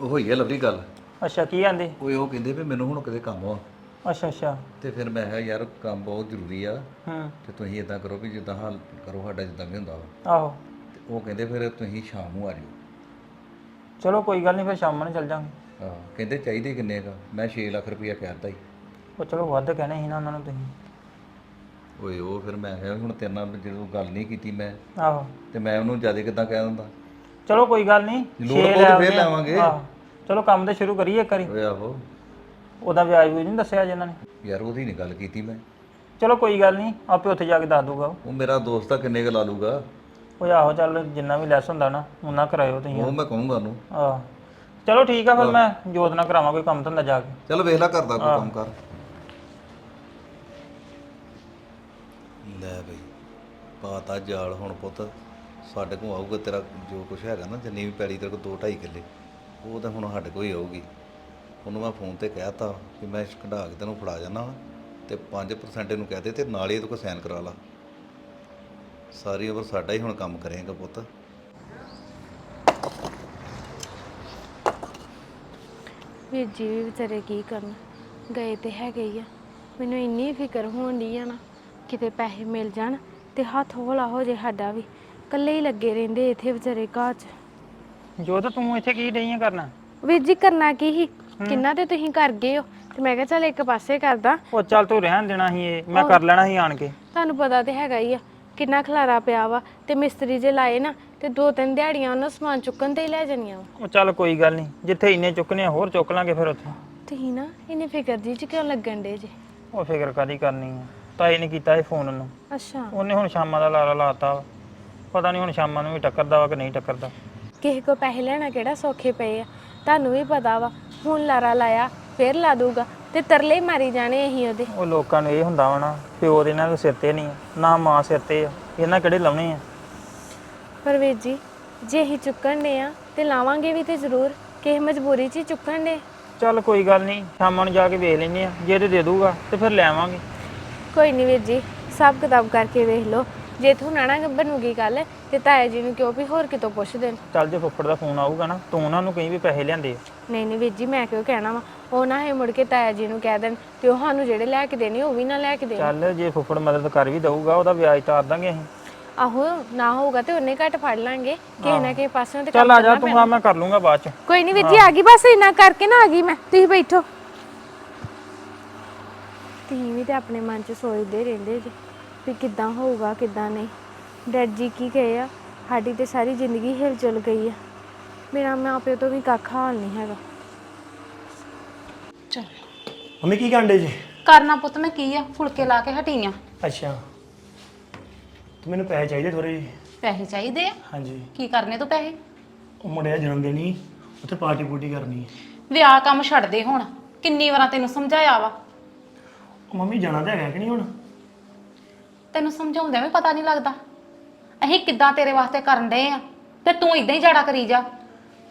ਉਹ ਹੋਈ ਹੈ ਲਵਲੀ ਗੱਲ। ਅੱਛਾ ਕੀ ਆਂਦੇ? ਓਏ ਉਹ ਕਹਿੰਦੇ ਵੀ ਮੈਨੂੰ ਹੁਣ ਕਿਤੇ ਕੰਮ ਆ। ਅੱਛਾ ਅੱਛਾ। ਤੇ ਫਿਰ ਮੈਂ ਕਿਹਾ ਯਾਰ ਕੰਮ ਬਹੁਤ ਜ਼ਰੂਰੀ ਆ। ਹੂੰ। ਤੇ ਤੁਸੀਂ ਇਦਾਂ ਕਰੋ ਵੀ ਜਿੱਦਾਂ ਹਾਲ ਕਰੋ ਸਾਡਾ ਜਿੱਦਾਂ ਵੀ ਹੁੰਦਾ ਵਾ। ਆਹੋ। ਤੇ ਉਹ ਕਹਿੰਦੇ ਫਿਰ ਤੁਸੀਂ ਸ਼ਾਮ ਨੂੰ ਆ ਜਿਓ। ਚਲੋ ਕੋਈ ਗੱਲ ਨਹੀਂ ਫਿਰ ਸ਼ਾਮ ਨੂੰ ਚੱਲ ਜਾਾਂਗੇ। ਹਾਂ ਕਹਿੰਦੇ ਚਾਹੀਦੇ ਕਿੰਨੇ ਦਾ ਮੈਂ 6 ਲੱਖ ਰੁਪਈਆ ਕਹਿਤਾ ਹੀ ਉਹ ਚਲੋ ਵੱਧ ਕਹਿਣੇ ਸੀ ਨਾ ਉਹਨਾਂ ਨੂੰ ਤੁਸੀਂ। ਓਏ ਉਹ ਫਿਰ ਮੈਂ ਕਿਹਾ ਹੁਣ ਤੇਰੇ ਨਾਲ ਜਦੋਂ ਗੱਲ ਨਹੀਂ ਕੀਤੀ ਮੈਂ ਆਹੋ। ਤੇ ਮੈਂ ਉਹਨੂੰ ਜ਼ਿਆਦਾ ਕਿੱਦਾਂ ਕਹਿ ਦਿੰਦਾ? ਚਲੋ ਕੋਈ ਗੱਲ ਨਹੀਂ ਲੋੜ ਪਊ ਤੇ ਫੇਰ ਲਾਵਾਂਗੇ। ਚਲੋ ਕੰਮ ਤੇ ਸ਼ੁਰੂ ਕਰੀਏ ਇੱਕ ਵਾਰੀ। ਓਏ ਆਹੋ। ਉਹਦਾ ਵਿਆਜ ਵੀ ਨਹੀਂ ਦੱਸਿਆ ਜਿਨ੍ਹਾਂ ਨੇ। ਯਾਰ ਉਹਦੀ ਨਹੀਂ ਗੱਲ ਕੀਤੀ ਮੈਂ। ਚਲੋ ਕੋਈ ਗੱਲ ਨਹੀਂ ਆਪੇ ਉੱਥੇ ਜਾ ਕੇ ਦੱਸ ਦੂਗਾ ਉਹ। ਉਹ ਮੇਰਾ ਦੋਸਤ ਆ ਕਿੰਨੇ ਕੁ ਲਾ ਲੂਗਾ ਉਹ ਆਹੋ ਚੱਲ ਜਿੰਨਾ ਵੀ ਲੈਸ ਹੁੰਦਾ ਨਾ ਉਹਨਾਂ ਕਰਾਇਓ ਤੁਸੀਂ। ਉਹ ਮੈਂ ਕਹੂੰਗਾ ਉਹਨੂੰ। ਆਹ। ਚਲੋ ਠੀਕ ਆ ਫਿਰ ਮੈਂ ਜੋਤ ਨਾਲ ਕਰਾਵਾਂ ਕੋਈ ਕੰਮ ਧੰਦਾ ਜਾ ਕੇ। ਚੱਲ ਵੇਖ ਲੈ ਕਰਦਾ ਕੋਈ ਕੰਮ ਕਰ। ਲੈ ਬਈ ਪਾਤਾ ਜਾਲ ਹੁਣ ਪੁੱਤ। ਸਾਡੇ ਕੋਲ ਆਊਗਾ ਤੇਰਾ ਜੋ ਕੁਛ ਹੈਗਾ ਨਾ ਜਿੰਨੀ ਵੀ ਪੈੜੀ ਤੇਰੇ ਕੋਲ ਦੋ ਢਾਈ ਕਿੱਲੇ ਉਹ ਤਾਂ ਹੁਣ ਸਾਡੇ ਕੋਲ ਹੀ ਆਊਗੀ। ਉਹਨੂੰ ਮੈਂ ਫੋਨ ਤੇ ਕਹਿਤਾ ਕਿ ਮੈਂ ਕਢਾ ਕੇ ਤੈਨੂੰ ਫੜਾ ਜਾਣਾ ਤੇ 5% ਇਹਨੂੰ ਕਹਿ ਦੇ ਤੇ ਨਾਲ ਹੀ ਇਹਦੇ ਕੋਲ ਸਾਈਨ ਕਰਾ ਲਾ। ਸਾਰੀ ਉਮਰ ਸਾਡਾ ਹੀ ਹੁਣ ਕੰਮ ਕਰੇਗਾ ਪੁੱਤ। ਵੀਰ ਜੀ ਵੀ ਵਿਚਾਰੇ ਕੀ ਕਰਨ? ਗਏ ਤੇ ਹੈਗੇ ਹੀ ਆ। ਮੈਨੂੰ ਇੰਨੀ ਫਿਕਰ ਹੋਣ ਡਈ ਆ ਨਾ ਕਿਤੇ ਪੈਸੇ ਮਿਲ ਜਾਣ ਤੇ ਹੱਥ ਹੌਲਾ ਹੋ ਜੇ ਸਾਡਾ ਵੀ। ਇਕੱਲੇ ਹੀ ਲੱਗੇ ਰਹਿੰਦੇ ਇੱਥੇ ਵਿਚਾਰੇ ਘਰ 'ਚ। ਜੋਤ ਤੂੰ ਇੱਥੇ ਕੀ ਡਈਆਂ ਕਰਨਾ? ਵੀਰ ਜੀ ਕਰਨਾ ਕੀ ਹੀ। ਕਿੰਨਾ ਤੇ ਤੁਸੀਂ ਕਰ ਗਏ ਹੋ? ਤੇ ਮੈਂ ਕਿਹਾ ਚੱਲ ਇੱਕ ਪਾਸੇ ਕਰਦਾ। ਉਹ ਚੱਲ ਤੂੰ ਰਹਿਣ ਦੇਣਾ ਸੀ ਇਹ ਮੈਂ ਕਰ ਲੈਣਾ ਸੀ ਆਣ ਕੇ। ਤੁਹਾਨੂੰ ਪਤਾ ਤੇ ਹੈਗਾ ਹੀ ਆ ਕਿੰਨਾ ਖਲਾਰਾ ਪਿਆ ਵਾ। ਤੇ ਮਿਸਤਰੀ ਜੇ ਲਾਏ ਨਾ ਤੇ ਦੋ ਤਿੰਨ ਦਿਹਾੜੀਆਂ ਉਹਨਾਂ ਸਮਾਨ ਚੁੱਕਣ ਤੇ ਹੀ ਲੈ ਜਾਣੀਆਂ ਵਾ। ਉਹ ਚੱਲ ਕੋਈ ਗੱਲ ਨਹੀਂ ਜਿੱਥੇ ਇੰਨੇ ਚੁੱਕਨੇ ਆ ਹੋਰ ਚੁੱਕ ਲਾਂਗੇ ਫਿਰ ਉੱਥੇ। ਤੁਸੀਂ ਨਾ ਇਹਨੇ ਫਿਕਰ ਜੀ ਚ ਕਿਉਂ ਲੱਗਣ ਡੇ ਜੇ? ਉਹ ਫਿਕਰ ਕਾਦੀ ਕਰਨੀ ਆ? ਤਾਈ ਨੇ ਕੀਤਾ ਇਹ ਫੋਨ ਨੂੰ ਅੱਛਾ। ਉਹਨੇ ਹੁਣ ਸ਼ਾਮਾਂ ਦਾ ਲਾਰਾ ਲਾਤਾ ਵਾ। ਪਤਾ ਨਹੀਂ ਹੁਣ ਸ਼ਾਮਾਂ ਨੂੰ ਵੀ ਟੱਕਰਦਾ ਵਾ ਕਿ ਨਹੀਂ ਟੱਕਰਦਾ। ਕਿਸੇ ਕੋ ਪੈਸੇ ਲੈਣਾ ਕਿਹੜਾ ਸੌਖੇ ਪਏ ਆ? ਤੁਹਾਨੂੰ ਵੀ ਪਤਾ ਵਾ ਹੁਣ ਲਾਰਾ ਲਾਇਆ ਫੇਰ ਲਾ ਦੂਗਾ ਤੇ ਤਰਲੇ ਹੀ ਮਾਰੀ ਜਾਣੇ ਅਸੀਂ ਉਹਦੇ। ਉਹ ਲੋਕਾਂ ਨੂੰ ਇਹ ਹੁੰਦਾ ਵਾ ਨਾ ਪਿਓ ਦੇ ਇਹਨਾਂ ਦੇ ਸਿਰ ਤੇ ਨਹੀਂ ਆ, ਨਾ ਮਾਂ ਸਿਰ ਤੇ ਆ ਇਹਨਾਂ ਕਿਹੜੇ ਲਾਉਣੇ ਆ? ਪਰ ਵੀਰ ਜੀ ਜੇ ਅਸੀਂ ਚੁੱਕਣ ਦੇ ਆ ਤੇ ਲਾਵਾਂਗੇ ਵੀ ਤੇ ਜ਼ਰੂਰ ਕਿਸੇ ਮਜਬੂਰੀ 'ਚ ਹੀ ਚੁੱਕਣ ਦੇ ਚੱਲ ਕੋਈ ਗੱਲ ਨਹੀਂ ਸ਼ਾਮਾਂ ਨੂੰ ਜਾ ਕੇ ਵੇਖ ਲੈਨੇ ਆ ਜੇ ਤੇ ਦੇ ਦੂਗਾ ਤੇ ਫਿਰ ਲੈ ਆਵਾਂਗੇ ਕੋਈ ਨਹੀਂ ਵੀਰ ਜੀ ਸਭ ਕਿਤਾਬ ਕਰਕੇ ਵੇਖ ਲਓ। ਜੇ ਤੂੰ ਨਾ ਨਾ ਬਣੂਗੀ ਗੱਲ ਤੇ ਤਾਇਆ ਜੀ ਨੂੰ ਕਿਉਂ ਵੀ ਹੋਰ ਕਿਤੋਂ ਪੁੱਛ ਦੇਣ? ਚੱਲ ਜੇ ਫੁੱਫੜ ਦਾ ਫੋਨ ਆਊਗਾ ਨਾ ਤੂੰ ਉਹਨਾਂ ਨੂੰ ਕਹੀਂ ਵੀ ਪੈਸੇ ਲਿਆਂਦੇ ਆ। ਨਹੀਂ ਨਹੀਂ ਵੀਰ ਜੀ ਮੈਂ ਕਿਉਂ ਕਹਿਣਾ ਵਾ? ਉਹ ਨਾ ਇਹ ਮੁੜ ਕੇ ਤਾਇਆ ਜੀ ਨੂੰ ਕਹਿ ਦੇਣ ਤੇ ਉਹ ਸਾਨੂੰ ਜਿਹੜੇ ਲੈ ਕੇ ਦੇਣੇ ਉਹ ਵੀ ਨਾ ਲੈ ਕੇ ਦੇਣ। ਚੱਲ ਜੇ ਫੁੱਫੜ ਮਦਦ ਕਰ ਵੀ ਦਊਗਾ ਉਹਦਾ ਵਿਆਜ ਤਾਰ ਦਾਂਗੇ ਅਸੀਂ। ਆਹੋ ਨਾ ਹੋਊਗਾ ਤੇ ਉਹਨੇ ਘੱਟ ਫੜ ਲਾਂਗੇ। ਕਿਸੇ ਨਾ ਕਿਸੇ ਪਾਸਿਓਂ ਤੇ ਚੱਲ ਆ ਜਾ ਤੂੰ ਆ ਮੈਂ ਕਰ ਲੂੰਗਾ ਬਾਅਦ ਚ। ਕੋਈ ਨਹੀਂ ਵੀਰ ਜੀ ਆ ਗਈ ਬਸ ਇੰਨਾ ਕਰਕੇ ਨਾ ਆ ਗਈ ਮੈਂ। ਤੁਸੀਂ ਬੈਠੋ। ਤੁਸੀਂ ਵੀ ਤੇ ਆਪਣੇ ਮਨ 'ਚ ਸੋਚਦੇ ਰਹਿੰਦੇ ਜੀ ਵੀ ਕਿੱਦਾਂ ਹੋਊਗਾ ਕਿੱਦਾਂ ਨਹੀਂ। ਡੈਡ ਜੀ ਕੀ ਕਹੇ ਆ ਸਾਡੀ ਤੇ ਸਾਰੀ ਜ਼ਿੰਦਗੀ ਹਿਲ ਜੁਲ ਗਈ ਆ। ਮੇਰਾ ਮਾਂ ਪਿਓ ਤੋਂ ਵੀ ਕੱਖ ਹਾਲ ਨਹੀਂ ਹੈਗਾ। ਚਲ। ਮੰਮੀ ਕੀ ਕਾਂਡੇ ਜੀ? ਕਰਨਾ ਪੁੱਤ ਮੈਂ ਕੀ ਆ ਫੁਲਕੇ ਲਾ ਕੇ ਹਟੀ ਆ। ਅੱਛਾ। ਤੇ ਮੈਨੂੰ ਪੈਸੇ ਚਾਹੀਦੇ ਥੋੜੇ ਜੀ ਪੈਸੇ ਚਾਹੀਦੇ ਆ? ਹਾਂਜੀ। ਕੀ ਕਰਨੇ ਤੂੰ ਪੈਸੇ? ਉਹ ਮੁੰਡੇ ਦਾ ਜਨਮ ਦਿਨ ਹੀ ਉੱਥੇ ਪਾਰਟੀ ਪੂਰਟੀ ਕਰਨੀ ਹੈ। ਵਿਆਹ ਕੰਮ ਛੱਡ ਦੇ ਹੁਣ। ਕਿੰਨੀ ਵਾਰਾਂ ਤੈਨੂੰ ਸਮਝਾਇਆ ਵਾ? ਉਹ ਮੰਮੀ ਜਾਣਾ ਤਾਂ ਹੈਗਾ ਕਿ ਨਹੀਂ ਹੁਣ? ਤੈਨੂੰ ਸਮਝਾਉਂਦਿਆਂ ਵੀ ਪਤਾ ਨਹੀਂ ਲੱਗਦਾ। ਅਸੀਂ ਕਿੱਦਾਂ ਤੇਰੇ ਵਾਸਤੇ ਕਰਨ ਡਏ ਆ? ਤੇ ਤੂੰ ਇਦਾਂ ਹੀ ਜਾੜਾ ਕਰੀ ਜਾ।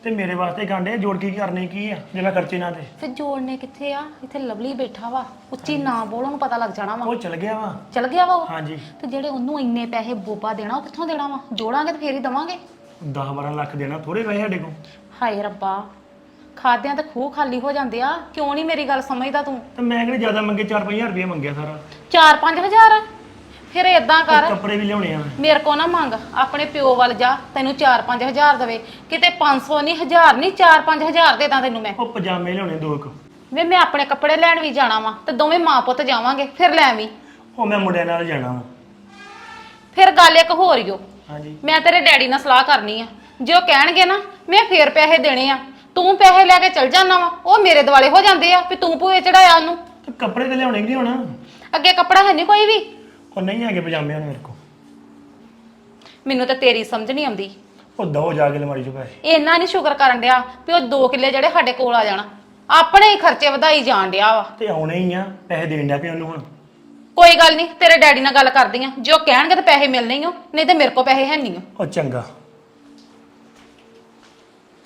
ਤੇ ਮੇਰੇ ਵਾਸਤੇ ਗਾਂਡੇ ਜੋੜ ਕੇ ਕੀ ਕਰਨੇ ਕੀ ਆ? ਜੇ ਮੈਂ ਖਰਚੇ ਨਾ ਤੇ ਫਿਰ ਜੋੜਨੇ ਕਿੱਥੇ ਆ? ਇੱਥੇ ਲਵਲੀ ਬੈਠਾ ਵਾ। ਉੱਚੀ ਨਾ ਬੋਲ ਉਹਨੂੰ ਪਤਾ ਲੱਗ ਜਾਣਾ ਵਾ। ਉਹ ਚਲ ਗਿਆ ਵਾ। ਚਲ ਗਿਆ ਵਾ ਉਹ? ਹਾਂਜੀ। ਤੇ ਜਿਹੜੇ ਉਹਨੂੰ ਇੰਨੇ ਪੈਸੇ ਬੋਪਾ ਦੇਣਾ ਉਹ ਕਿੱਥੋਂ ਦੇਣਾ ਵਾ? ਜੋੜਾਂਗੇ ਤੇ ਫੇਰ ਹੀ ਦਵਾਂਗੇ। 10 12 ਲੱਖ ਦੇਣਾ ਥੋੜੇ ਪੈਸੇ ਸਾਡੇ ਕੋਲ। ਹਾਏ ਰੱਬਾ। ਖਾਦਿਆਂ ਤੇ ਖੂਹ ਖਾਲੀ ਹੋ ਜਾਂਦੇ ਆ। ਕਿਉਂ ਨਹੀਂ ਮੇਰੀ ਗੱਲ ਸਮਝਦਾ ਤੂੰ? ਤੇ ਮੈਂ ਕਿਹੜੇ ਜ਼ਿਆਦਾ ਮੰਗੇ? 4-5000 ਰੁਪਏ ਮੰਗਿਆ ਸਾਰਾ। 4-5000 ਫਿਰ ਏਦਾਂ ਕਰ। ਕੱਪੜੇ ਵੀ ਲਿਆਉਣੇ ਆ ਮੇਰੇ ਕੋ ਨਾ ਮੰਗ ਆਪਣੇ ਪਿਓ ਵੱਲ ਜਾ ਤੈਨੂੰ 4-5000 ਦੇਵੇ। ਕਿਤੇ 500 ਨਹੀਂ 1000 ਨਹੀਂ 4-5000 ਦੇ ਦਾਂ ਤੈਨੂੰ ਮੈਂ। ਉਹ ਪਜਾਮੇ ਲਿਆਉਣੇ ਦੋ ਕੁ ਵੇ ਮੈਂ ਆਪਣੇ ਕੱਪੜੇ ਲੈਣ ਵੀ ਜਾਣਾ ਵਾ ਤੇ ਦੋਵੇਂ ਮਾਂ ਪੁੱਤ ਜਾਵਾਂਗੇ ਫਿਰ ਲੈ ਆਵੀਂ। ਉਹ ਮੈਂ ਮੁੰਡਿਆਂ ਨਾਲ ਜਾਣਾ ਵਾ। ਫਿਰ ਗੱਲ ਇੱਕ ਹੋਰ ਈਓ ਹਾਂਜੀ। ਮੈਂ ਤੇਰੇ ਡੈਡੀ ਨਾਲ ਸਲਾਹ ਕਰਨੀ ਆ। ਜੇ ਉਹ ਕਹਿਣਗੇ ਨਾ ਮੈਂ ਫੇਰ ਪੈਸੇ ਦੇਣੇ ਆ। ਤੂੰ ਪੈਸੇ ਲੈ ਕੇ ਚਲ ਜਾਣਾ ਵਾ। ਉਹ ਮੇਰੇ ਦਿਵਾਲੇ ਹੋ ਜਾਂਦੇ ਆ ਵੀ ਤੂੰ ਭੂਏ ਚੜਾਇਆ ਉਹਨੂੰ। ਤੇ ਕੱਪੜੇ ਤੇ ਲਿਆਉਣੇ ਕਿ ਨਹੀਂ ਹੋਣਾ। ਅੱਗੇ ਕੱਪੜਾ ਹੈ ਨਹੀਂ ਕੋਈ ਵੀ। ਉਹ ਨਹੀਂ ਹੈਗੇ ਪਜਾਮੇ ਹੁਣ ਮੇਰੇ ਕੋਲ। ਮੈਨੂੰ ਤਾਂ ਤੇਰੀ ਸਮਝ ਨਹੀਂ ਆਉਂਦੀ। ਉਹ ਦੋ ਜਾ ਕੇ ਅਲਮਾਰੀ ਚੋਂ ਪੈਸੇ। ਇੰਨਾ ਨਹੀਂ ਸ਼ੁਕਰ ਕਰਨ ਡਿਆ ਵੀ ਉਹ 2 ਕਿੱਲੇ ਜਿਹੜੇ ਸਾਡੇ ਕੋਲ ਆ ਜਾਣਾ। ਆਪਣੇ ਹੀ ਖਰਚੇ ਵਧਾਈ ਜਾਣ ਡਿਆ ਵਾ। ਤੇ ਆਉਣੇ ਹੀ ਆ ਪੈਸੇ ਦੇਣ ਡਿਆ ਪਿਆ ਉਹਨੂੰ ਹੁਣ। ਕੋਈ ਗੱਲ ਨਹੀਂ ਤੇਰੇ ਡੈਡੀ ਨਾਲ ਗੱਲ ਕਰਦੀ ਆ। ਜੋ ਕਹਿਣਗੇ ਤੇ ਪੈਸੇ ਮਿਲਣੇ ਹੀ ਓ ਨਹੀਂ ਤੇ ਮੇਰੇ ਕੋਲ ਪੈਸੇ ਹੈ ਨਹੀਂ ਓ ਉਹ ਚੰਗਾ।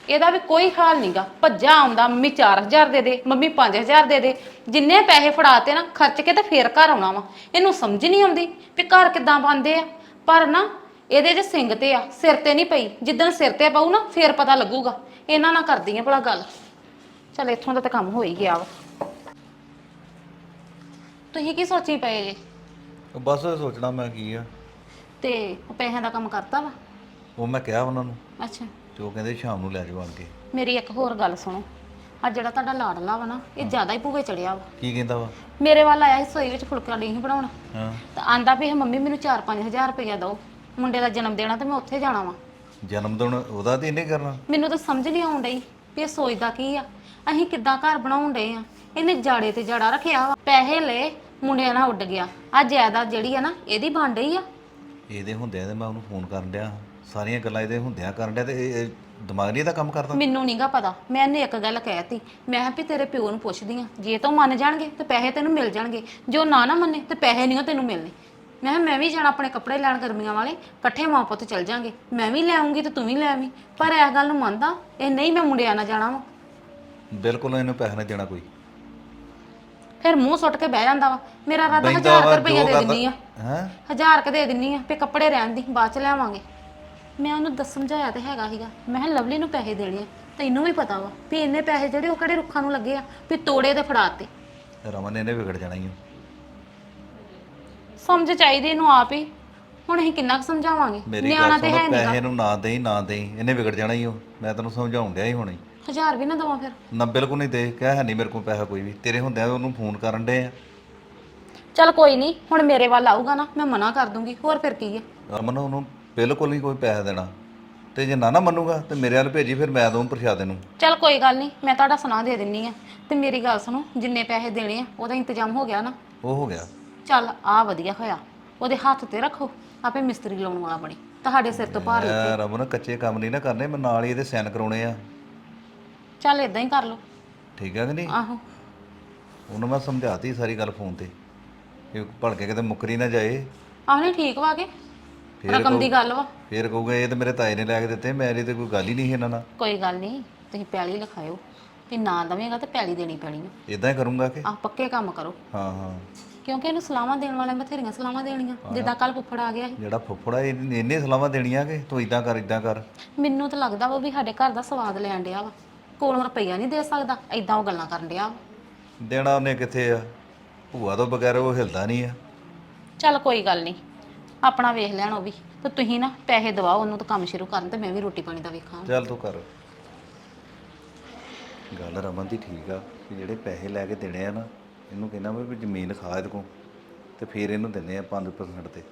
ਇਹਦਾ ਵੀ ਕੋਈ ਹਾਲ ਨਹੀਂਗਾ ਭੱਜਾ ਆਉਂਦਾ ਮੰਮੀ 4000 ਦੇ ਦੇ ਮੰਮੀ 5000 ਦੇ ਦੇ। ਜਿੰਨੇ ਪੈਸੇ ਫੜਾਤੇ ਨਾ ਖਰਚ ਕੇ ਤੇ ਫੇਰ ਘਰ ਆਉਣਾ ਵਾ। ਇਹਨੂੰ ਸਮਝ ਨਹੀਂ ਆਉਂਦੀ ਵੀ ਘਰ ਕਿੱਦਾਂ ਬਣਦੇ ਆ। ਪਰ ਨਾ ਇਹਦੇ 'ਚ ਸਿੰਘ ਤੇ ਆ ਸਿਰ ਤੇ ਨਹੀਂ ਪਈ। ਜਿੱਦਣ ਸਿਰ ਤੇ ਪਊ ਨਾ ਫੇਰ ਪਤਾ ਲੱਗੂਗਾ। ਇਹਨਾਂ ਨਾਲ ਕਰਦੀ ਆ ਭਲਾ ਗੱਲ। ਚਲ ਇੱਥੋਂ ਦਾ ਤਾਂ ਕੰਮ ਹੋ ਹੀ ਗਿਆ ਵਾ। ਤੁਸੀਂ ਕੀ ਸੋਚੀ ਪਏ ਜੇ? ਬਸ ਸੋਚਣਾ ਮੈਂ ਕੀ ਆ। ਤੇ ਉਹ ਪੈਸਿਆਂ ਦਾ ਕੰਮ ਕਰਤਾ ਵਾ? ਉਹ ਮੈਂ ਕਿਹਾ ਉਹਨਾਂ ਨੂੰ। ਅੱਛਾ। ਤੇ ਉਹ ਕਹਿੰਦੇ ਸ਼ਾਮ ਨੂੰ ਲੈ ਜਾਓ ਆਣ ਕੇ। ਮੇਰੀ ਇੱਕ ਹੋਰ ਗੱਲ ਸੁਣੋ। ਆ ਜਿਹੜਾ ਤੁਹਾਡਾ ਲਾਡਲਾ ਵਾ ਨਾ ਇਹ ਜ਼ਿਆਦਾ ਹੀ ਭੂਵੇ ਚੜਿਆ ਵਾ। ਕੀ ਕਹਿੰਦਾ ਵਾ? ਮੇਰੇ ਵੱਲ ਆਇਆ ਸੀ ਸੋਈ ਵਿੱਚ ਫੁਲਕਾ ਨਹੀਂ ਸੀ ਬਣਾਉਣਾ। ਹਾਂ। ਤਾਂ ਆਂਦਾ ਵੀ ਇਹ ਮੰਮੀ ਮੈਨੂੰ 4-5000 ਰੁਪਇਆ ਦਿਓ। ਮੁੰਡੇ ਦਾ ਜਨਮ ਦੇਣਾ ਤੇ ਮੈਂ ਉੱਥੇ ਜਾਣਾ ਵਾ। ਜਨਮ ਦਿਨ ਉਹਦਾ ਤੇ ਇਹਨੇ ਕਰਨਾ। ਮੈਨੂੰ ਤਾਂ ਸਮਝ ਨਹੀਂ ਆਉਣ ਡਈ ਵੀ ਇਹ ਸੋਚਦਾ ਕੀ ਆ। ਅਸੀਂ ਕਿੱਦਾਂ ਘਰ ਬਣਾਉਣ ਡਏ ਆ। ਇਹਨੇ ਜਾੜੇ ਤੇ ਜੜਾ ਰੱਖਿਆ ਵਾ। ਪੈਸੇ ਲਏ ਮੁੰਡਿਆਂ ਨਾਲ ਉੱਡ ਗਿਆ। ਆ ਜਾਇਦਾਦ ਜਿਹੜੀ ਆ ਨਾ ਇਹਦੀ ਬਣ ਰਹੀ ਆ। ਇਹਦੇ ਹੁੰਦਿਆਂ ਤੇ ਮੈਂ ਉਹਨੂੰ ਫੋਨ ਕਰਨ ਡਿਆ। ਸਾਰੀਆਂ ਗੱਲਾਂ ਇਹਦੇ ਹੁੰਦਿਆਂ ਕਰਨ ਡਿਆ ਤੇ ਇਹ- ਇਹ ਦਿਮਾਗ ਨਹੀਂ ਇਹਦਾ ਕੰਮ ਕਰਦਾ? ਮੈਨੂੰ ਨਹੀਂਗਾ ਪਤਾ। ਮੈਂ ਇਹਨੇ ਇੱਕ ਗੱਲ ਕਹਿਤੀ। ਮੈਂ ਕਿਹਾ ਵੀ ਤੇਰੇ ਪਿਓ ਨੂੰ ਪੁੱਛਦੀ ਆ। ਜੇ ਤਾਂ ਉਹ ਮੰਨ ਜਾਣਗੇ ਤੇ ਪੈਸੇ ਤੈਨੂੰ ਮਿਲ ਜਾਣਗੇ। ਜੋ ਨਾ ਨਾ ਮੰਨੇ ਤੇ ਪੈਸੇ ਨਹੀਂ ਤੈਨੂੰ ਮਿਲਣੇ। ਮੈਂ ਕਿਹਾ ਮੈਂ ਵੀ ਜਾਣਾ ਆਪਣੇ ਕੱਪੜੇ ਲੈਣ ਗਰਮੀਆਂ ਵਾਲੇ। ਇਕੱਠੇ ਮਾਂ ਪੁੱਤ ਚੱਲ ਜਾਾਂਗੇ। ਮੈਂ ਵੀ ਲੈ ਆਉਂਗੀ ਤੇ ਤੂੰ ਵੀ ਲੈ ਆਵੀਂ। ਪਰ ਇਸ ਗੱਲ ਨੂੰ ਮੰਨਦਾ ਇਹ ਨਹੀਂ ਮੈਂ ਮੁੰਡਿਆਂ ਨਾਲ ਜਾਣਾ ਵਾ। ਬਿਲਕੁਲ ਇਹਨੂੰ ਪੈਸਾ ਨਹੀਂ ਦੇਣਾ ਕੋਈ। ਫਿਰ ਮੂੰਹ ਸੁੱਟ ਕੇ ਬਹਿ ਜਾਂਦਾ ਵਾ। ਮੇਰਾ ਰਾਦਾ ਬੈਂਦਾ ਹਜ਼ਾਰ ਵਾ ਰੁਪਏ ਦੇ ਦਿੰਨੀ ਆ। ਹੈ? ਹਜ਼ਾਰ ਕ ਦੇ ਦਿੰਨੀ ਆ ਵੀ ਕੱਪੜੇ ਰਹਿਣ ਦੀ ਬਾਅਦ ਚ ਲੈਵਾਂਗੇ ਮੈਂ ਉਹਨੂੰ ਦੱਸ ਸਮਝਾਇਆ ਤੇ ਹੈਗਾ ਸੀਗਾ। ਮੈਂ ਕਿਹਾ ਲਵਲੀ ਨੂੰ ਪੈਸੇ ਦੇਣੇ ਆ ਤੈਨੂੰ ਵੀ ਪਤਾ ਵਾ ਵੀ ਇੰਨੇ ਪੈਸੇ ਜਿਹੜੇ ਉਹ ਕਿਹੜੇ ਰੁੱਖਾਂ ਨੂੰ ਲੱਗੇ ਆ ਵੀ ਤੋੜੇ ਤੇ ਫੜਾਤੇ ਰਮਨ ਨੇ ਇਹਨੇ ਵਿਗੜ ਜਾਣਾ ਹੀ ਸਮਝ ਚਾਹੀਦੀ ਇਹਨੂੰ ਆਪ ਹੀ। ਹੁਣ ਅਸੀਂ ਕਿੰਨਾ ਕੁ ਸਮਝਾਵਾਂਗੇ? ਮੇਰੀ ਨਿਆਣਾ ਗੱਲ ਤੇ ਸੁਣ ਹੈ ਨਹੀਂਗਾ ਪੈਸੇ ਨੂੰ ਨਾ ਦੇਈ ਨਾ ਦੇਈ ਇਹਨੇ ਵਿਗੜ ਜਾਣਾ ਹੀ ਉਹ ਮੈਂ ਤੈਨੂੰ ਸਮਝਾਉਣ ਡਿਆ ਹੀ ਹੁਣੇ। ਹਜ਼ਾਰ ਵੀ ਨਾ ਦਵਾਂ ਫਿਰ। ਨਾ ਬਿਲਕੁਲ ਨਹੀਂ ਦੇ ਕਹਿ ਹੈ ਨਹੀਂ ਮੇਰੇ ਕੋਲ ਪੈਸਾ ਕੋਈ ਵੀ। ਤੇਰੇ ਹੁੰਦਿਆਂ ਉਹਨੂੰ ਫੋਨ ਕਰਨ ਡੇ ਆ। ਚੱਲ ਕੋਈ ਨਹੀਂ ਹੁਣ ਮੇਰੇ ਵੱਲ ਆਊਗਾ ਨਾ ਮੈਂ ਮਨਾ ਕਰ ਦੂੰਗੀ। ਹੋਰ ਫਿਰ ਕੀ ਹੈ ਰਮਨ ਉਹਨੂੰ ਬਿਲਕੁਲ ਨਹੀਂ ਕੋਈ ਪੈਸਾ ਦੇਣਾ। ਤੇ ਜੇ ਨਾ ਨਾ ਮੰਨੂਗਾ ਤੇ ਮੇਰੇ ਵੱਲ ਭੇਜੀ ਫਿਰ ਮੈਂ ਦਊਂ ਪ੍ਰਸ਼ਾਦ ਨੂੰ। ਚੱਲ ਕੋਈ ਗੱਲ ਨਹੀਂ ਮੈਂ ਤੁਹਾਡਾ ਸੁਣਾ ਦੇ ਦਿੰਨੀ ਆ। ਤੇ ਮੇਰੀ ਗੱਲ ਸੁਣੋ ਜਿੰਨੇ ਪੈਸੇ ਦੇਣੇ ਆ ਉਹਦਾ ਇੰਤਜ਼ਾਮ ਹੋ ਗਿਆ ਨਾ? ਉਹ ਹੋ ਗਿਆ। ਚੱਲ ਆ ਵਧੀਆ ਹੋਇਆ। ਉਹਦੇ ਹੱਥ ਤੇ ਰੱਖੋ ਆਪੇ ਮਿਸਤਰੀ ਲਾਉਣ ਵਾਲਾ ਬਣੇ। ਤੁਹਾਡੇ ਸਿਰ ਤੋਂ ਭਾਰ ਐ ਰਮਨ ਕੱਚੇ ਕੰਮ ਨਹੀਂ ਨਾ ਕਰਨੇ ਮੈਂ ਨਾਲ ਹੀ ਇਹਦੇ ਸਾਈਨ ਕਰਾਉਣੇ ਆ। ਚੱਲ ਇਦਾਂ ਹੀ ਕਰ ਲਓ। ਠੀਕ ਆ ਕਿ ਨਹੀਂ? ਆਹੋ। ਉਹਨੂੰ ਮੈਂ ਸਮਝਾਤੀ ਸਾਰੀ ਗੱਲ ਫੋਨ ਤੇ ਕਿ ਭਲਕੇ ਕਿਤੇ ਮੁੱਕਰੀ ਨਾ ਜਾਏ। ਆਹ ਨਹੀਂ ਠੀਕ ਵਾ ਕੇ? ਫੇਰ ਰਕਮ ਦੀ ਗੱਲ ਵਾ। ਫੇਰ ਕਹੂਗਾ ਇਹ ਤੇ ਮੇਰੇ ਤਾਏ ਨੇ ਲੈ ਕੇ ਦਿੱਤੇ ਮੇਰੀ ਤੇ ਕੋਈ ਗੱਲ ਹੀ ਨਹੀਂ ਸੀ ਇਹਨਾਂ ਨਾਲ। ਕੋਈ ਗੱਲ ਨਹੀਂ ਤੁਸੀਂ ਪੈਲੀ ਲਿਖਾਇਓ। ਵੀ ਨਾ ਦਵੇਂਗਾ ਤੇ ਪੈਲੀ ਦੇਣੀ ਪੈਣੀ ਆ। ਇਦਾਂ ਹੀ ਕਰੂੰਗਾ ਕਿ? ਆਹ ਪੱਕੇ ਕੰਮ ਕਰੋ। ਹਾਂ ਹਾਂ। ਕਿਉਂਕਿ ਇਹਨੂੰ ਸਲਾਹਾਂ ਦੇਣ ਵਾਲੇ ਬਥੇਰੀਆਂ ਸਲਾਹਾਂ ਦੇਣੀਆਂ। ਜਿੱਦਾਂ ਕੱਲ ਫੁੱਫੜ ਆ ਗਿਆ ਸੀ। ਜਿਹੜਾ ਫੁੱਫੜਾ ਇਹ ਇੰਨੇ ਸਲਾਹਾਂ ਦੇਣੀਆਂ ਕਿ? ਤੂੰ ਇਦਾਂ ਕਰ ਇਦਾਂ ਕਰ। ਮੈਨੂੰ ਤਾਂ ਲੱਗਦਾ ਵਾ ਵੀ ਸਾਡੇ ਘਰ ਦਾ ਸਵਾਦ ਲੈਣ ਡਿਆ ਵਾ। ਕੋਲੋਂ ਰੁਪਈਆ ਨਹੀਂ ਦੇ ਸਕਦਾ ਐਦਾਂ ਉਹ ਗੱਲਾਂ ਕਰਨ ਡਿਆ ਵਾ। ਦੇਣਾ ਉਹਨੇ ਕਿੱਥੇ ਆ? ਭੂਆ ਤੋਂ ਬਗੈਰ ਉਹ ਹਿਲਦਾ ਨਹੀਂ ਆ। ਚੱਲ ਕੋਈ ਗੱਲ ਨਹੀਂ। ਆਪਣਾ ਵੇਖ ਲੈਣ ਉਹ ਵੀ। ਤੇ ਤੁਸੀਂ ਨਾ ਪੈਸੇ ਦਵਾਓ, ਉਹਨੂੰ ਤਾਂ ਕੰਮ ਸ਼ੁਰੂ ਕਰਨ ਤੇ ਮੈਂ ਵੀ ਰੋਟੀ ਪਾਣੀ ਦਾ ਵੇਖਾਂ। ਚੱਲ ਤੂੰ ਕਰ। ਗੱਲ ਰਮਨ ਦੀ ਠੀਕ ਆ ਕਿ ਜਿਹੜੇ ਪੈਸੇ ਲੈ ਕੇ ਦੇਣੇ ਆ ਨਾ, ਇਹਨੂੰ ਕਹਿੰਦਾ ਵੀ ਜ਼ਮੀਨ ਖਾ ਇਹਦੇ ਕੋਲ, ਤੇ ਫਿਰ ਇਹਨੂੰ ਦਿੰਦੇ ਆ 5% ਤੇ।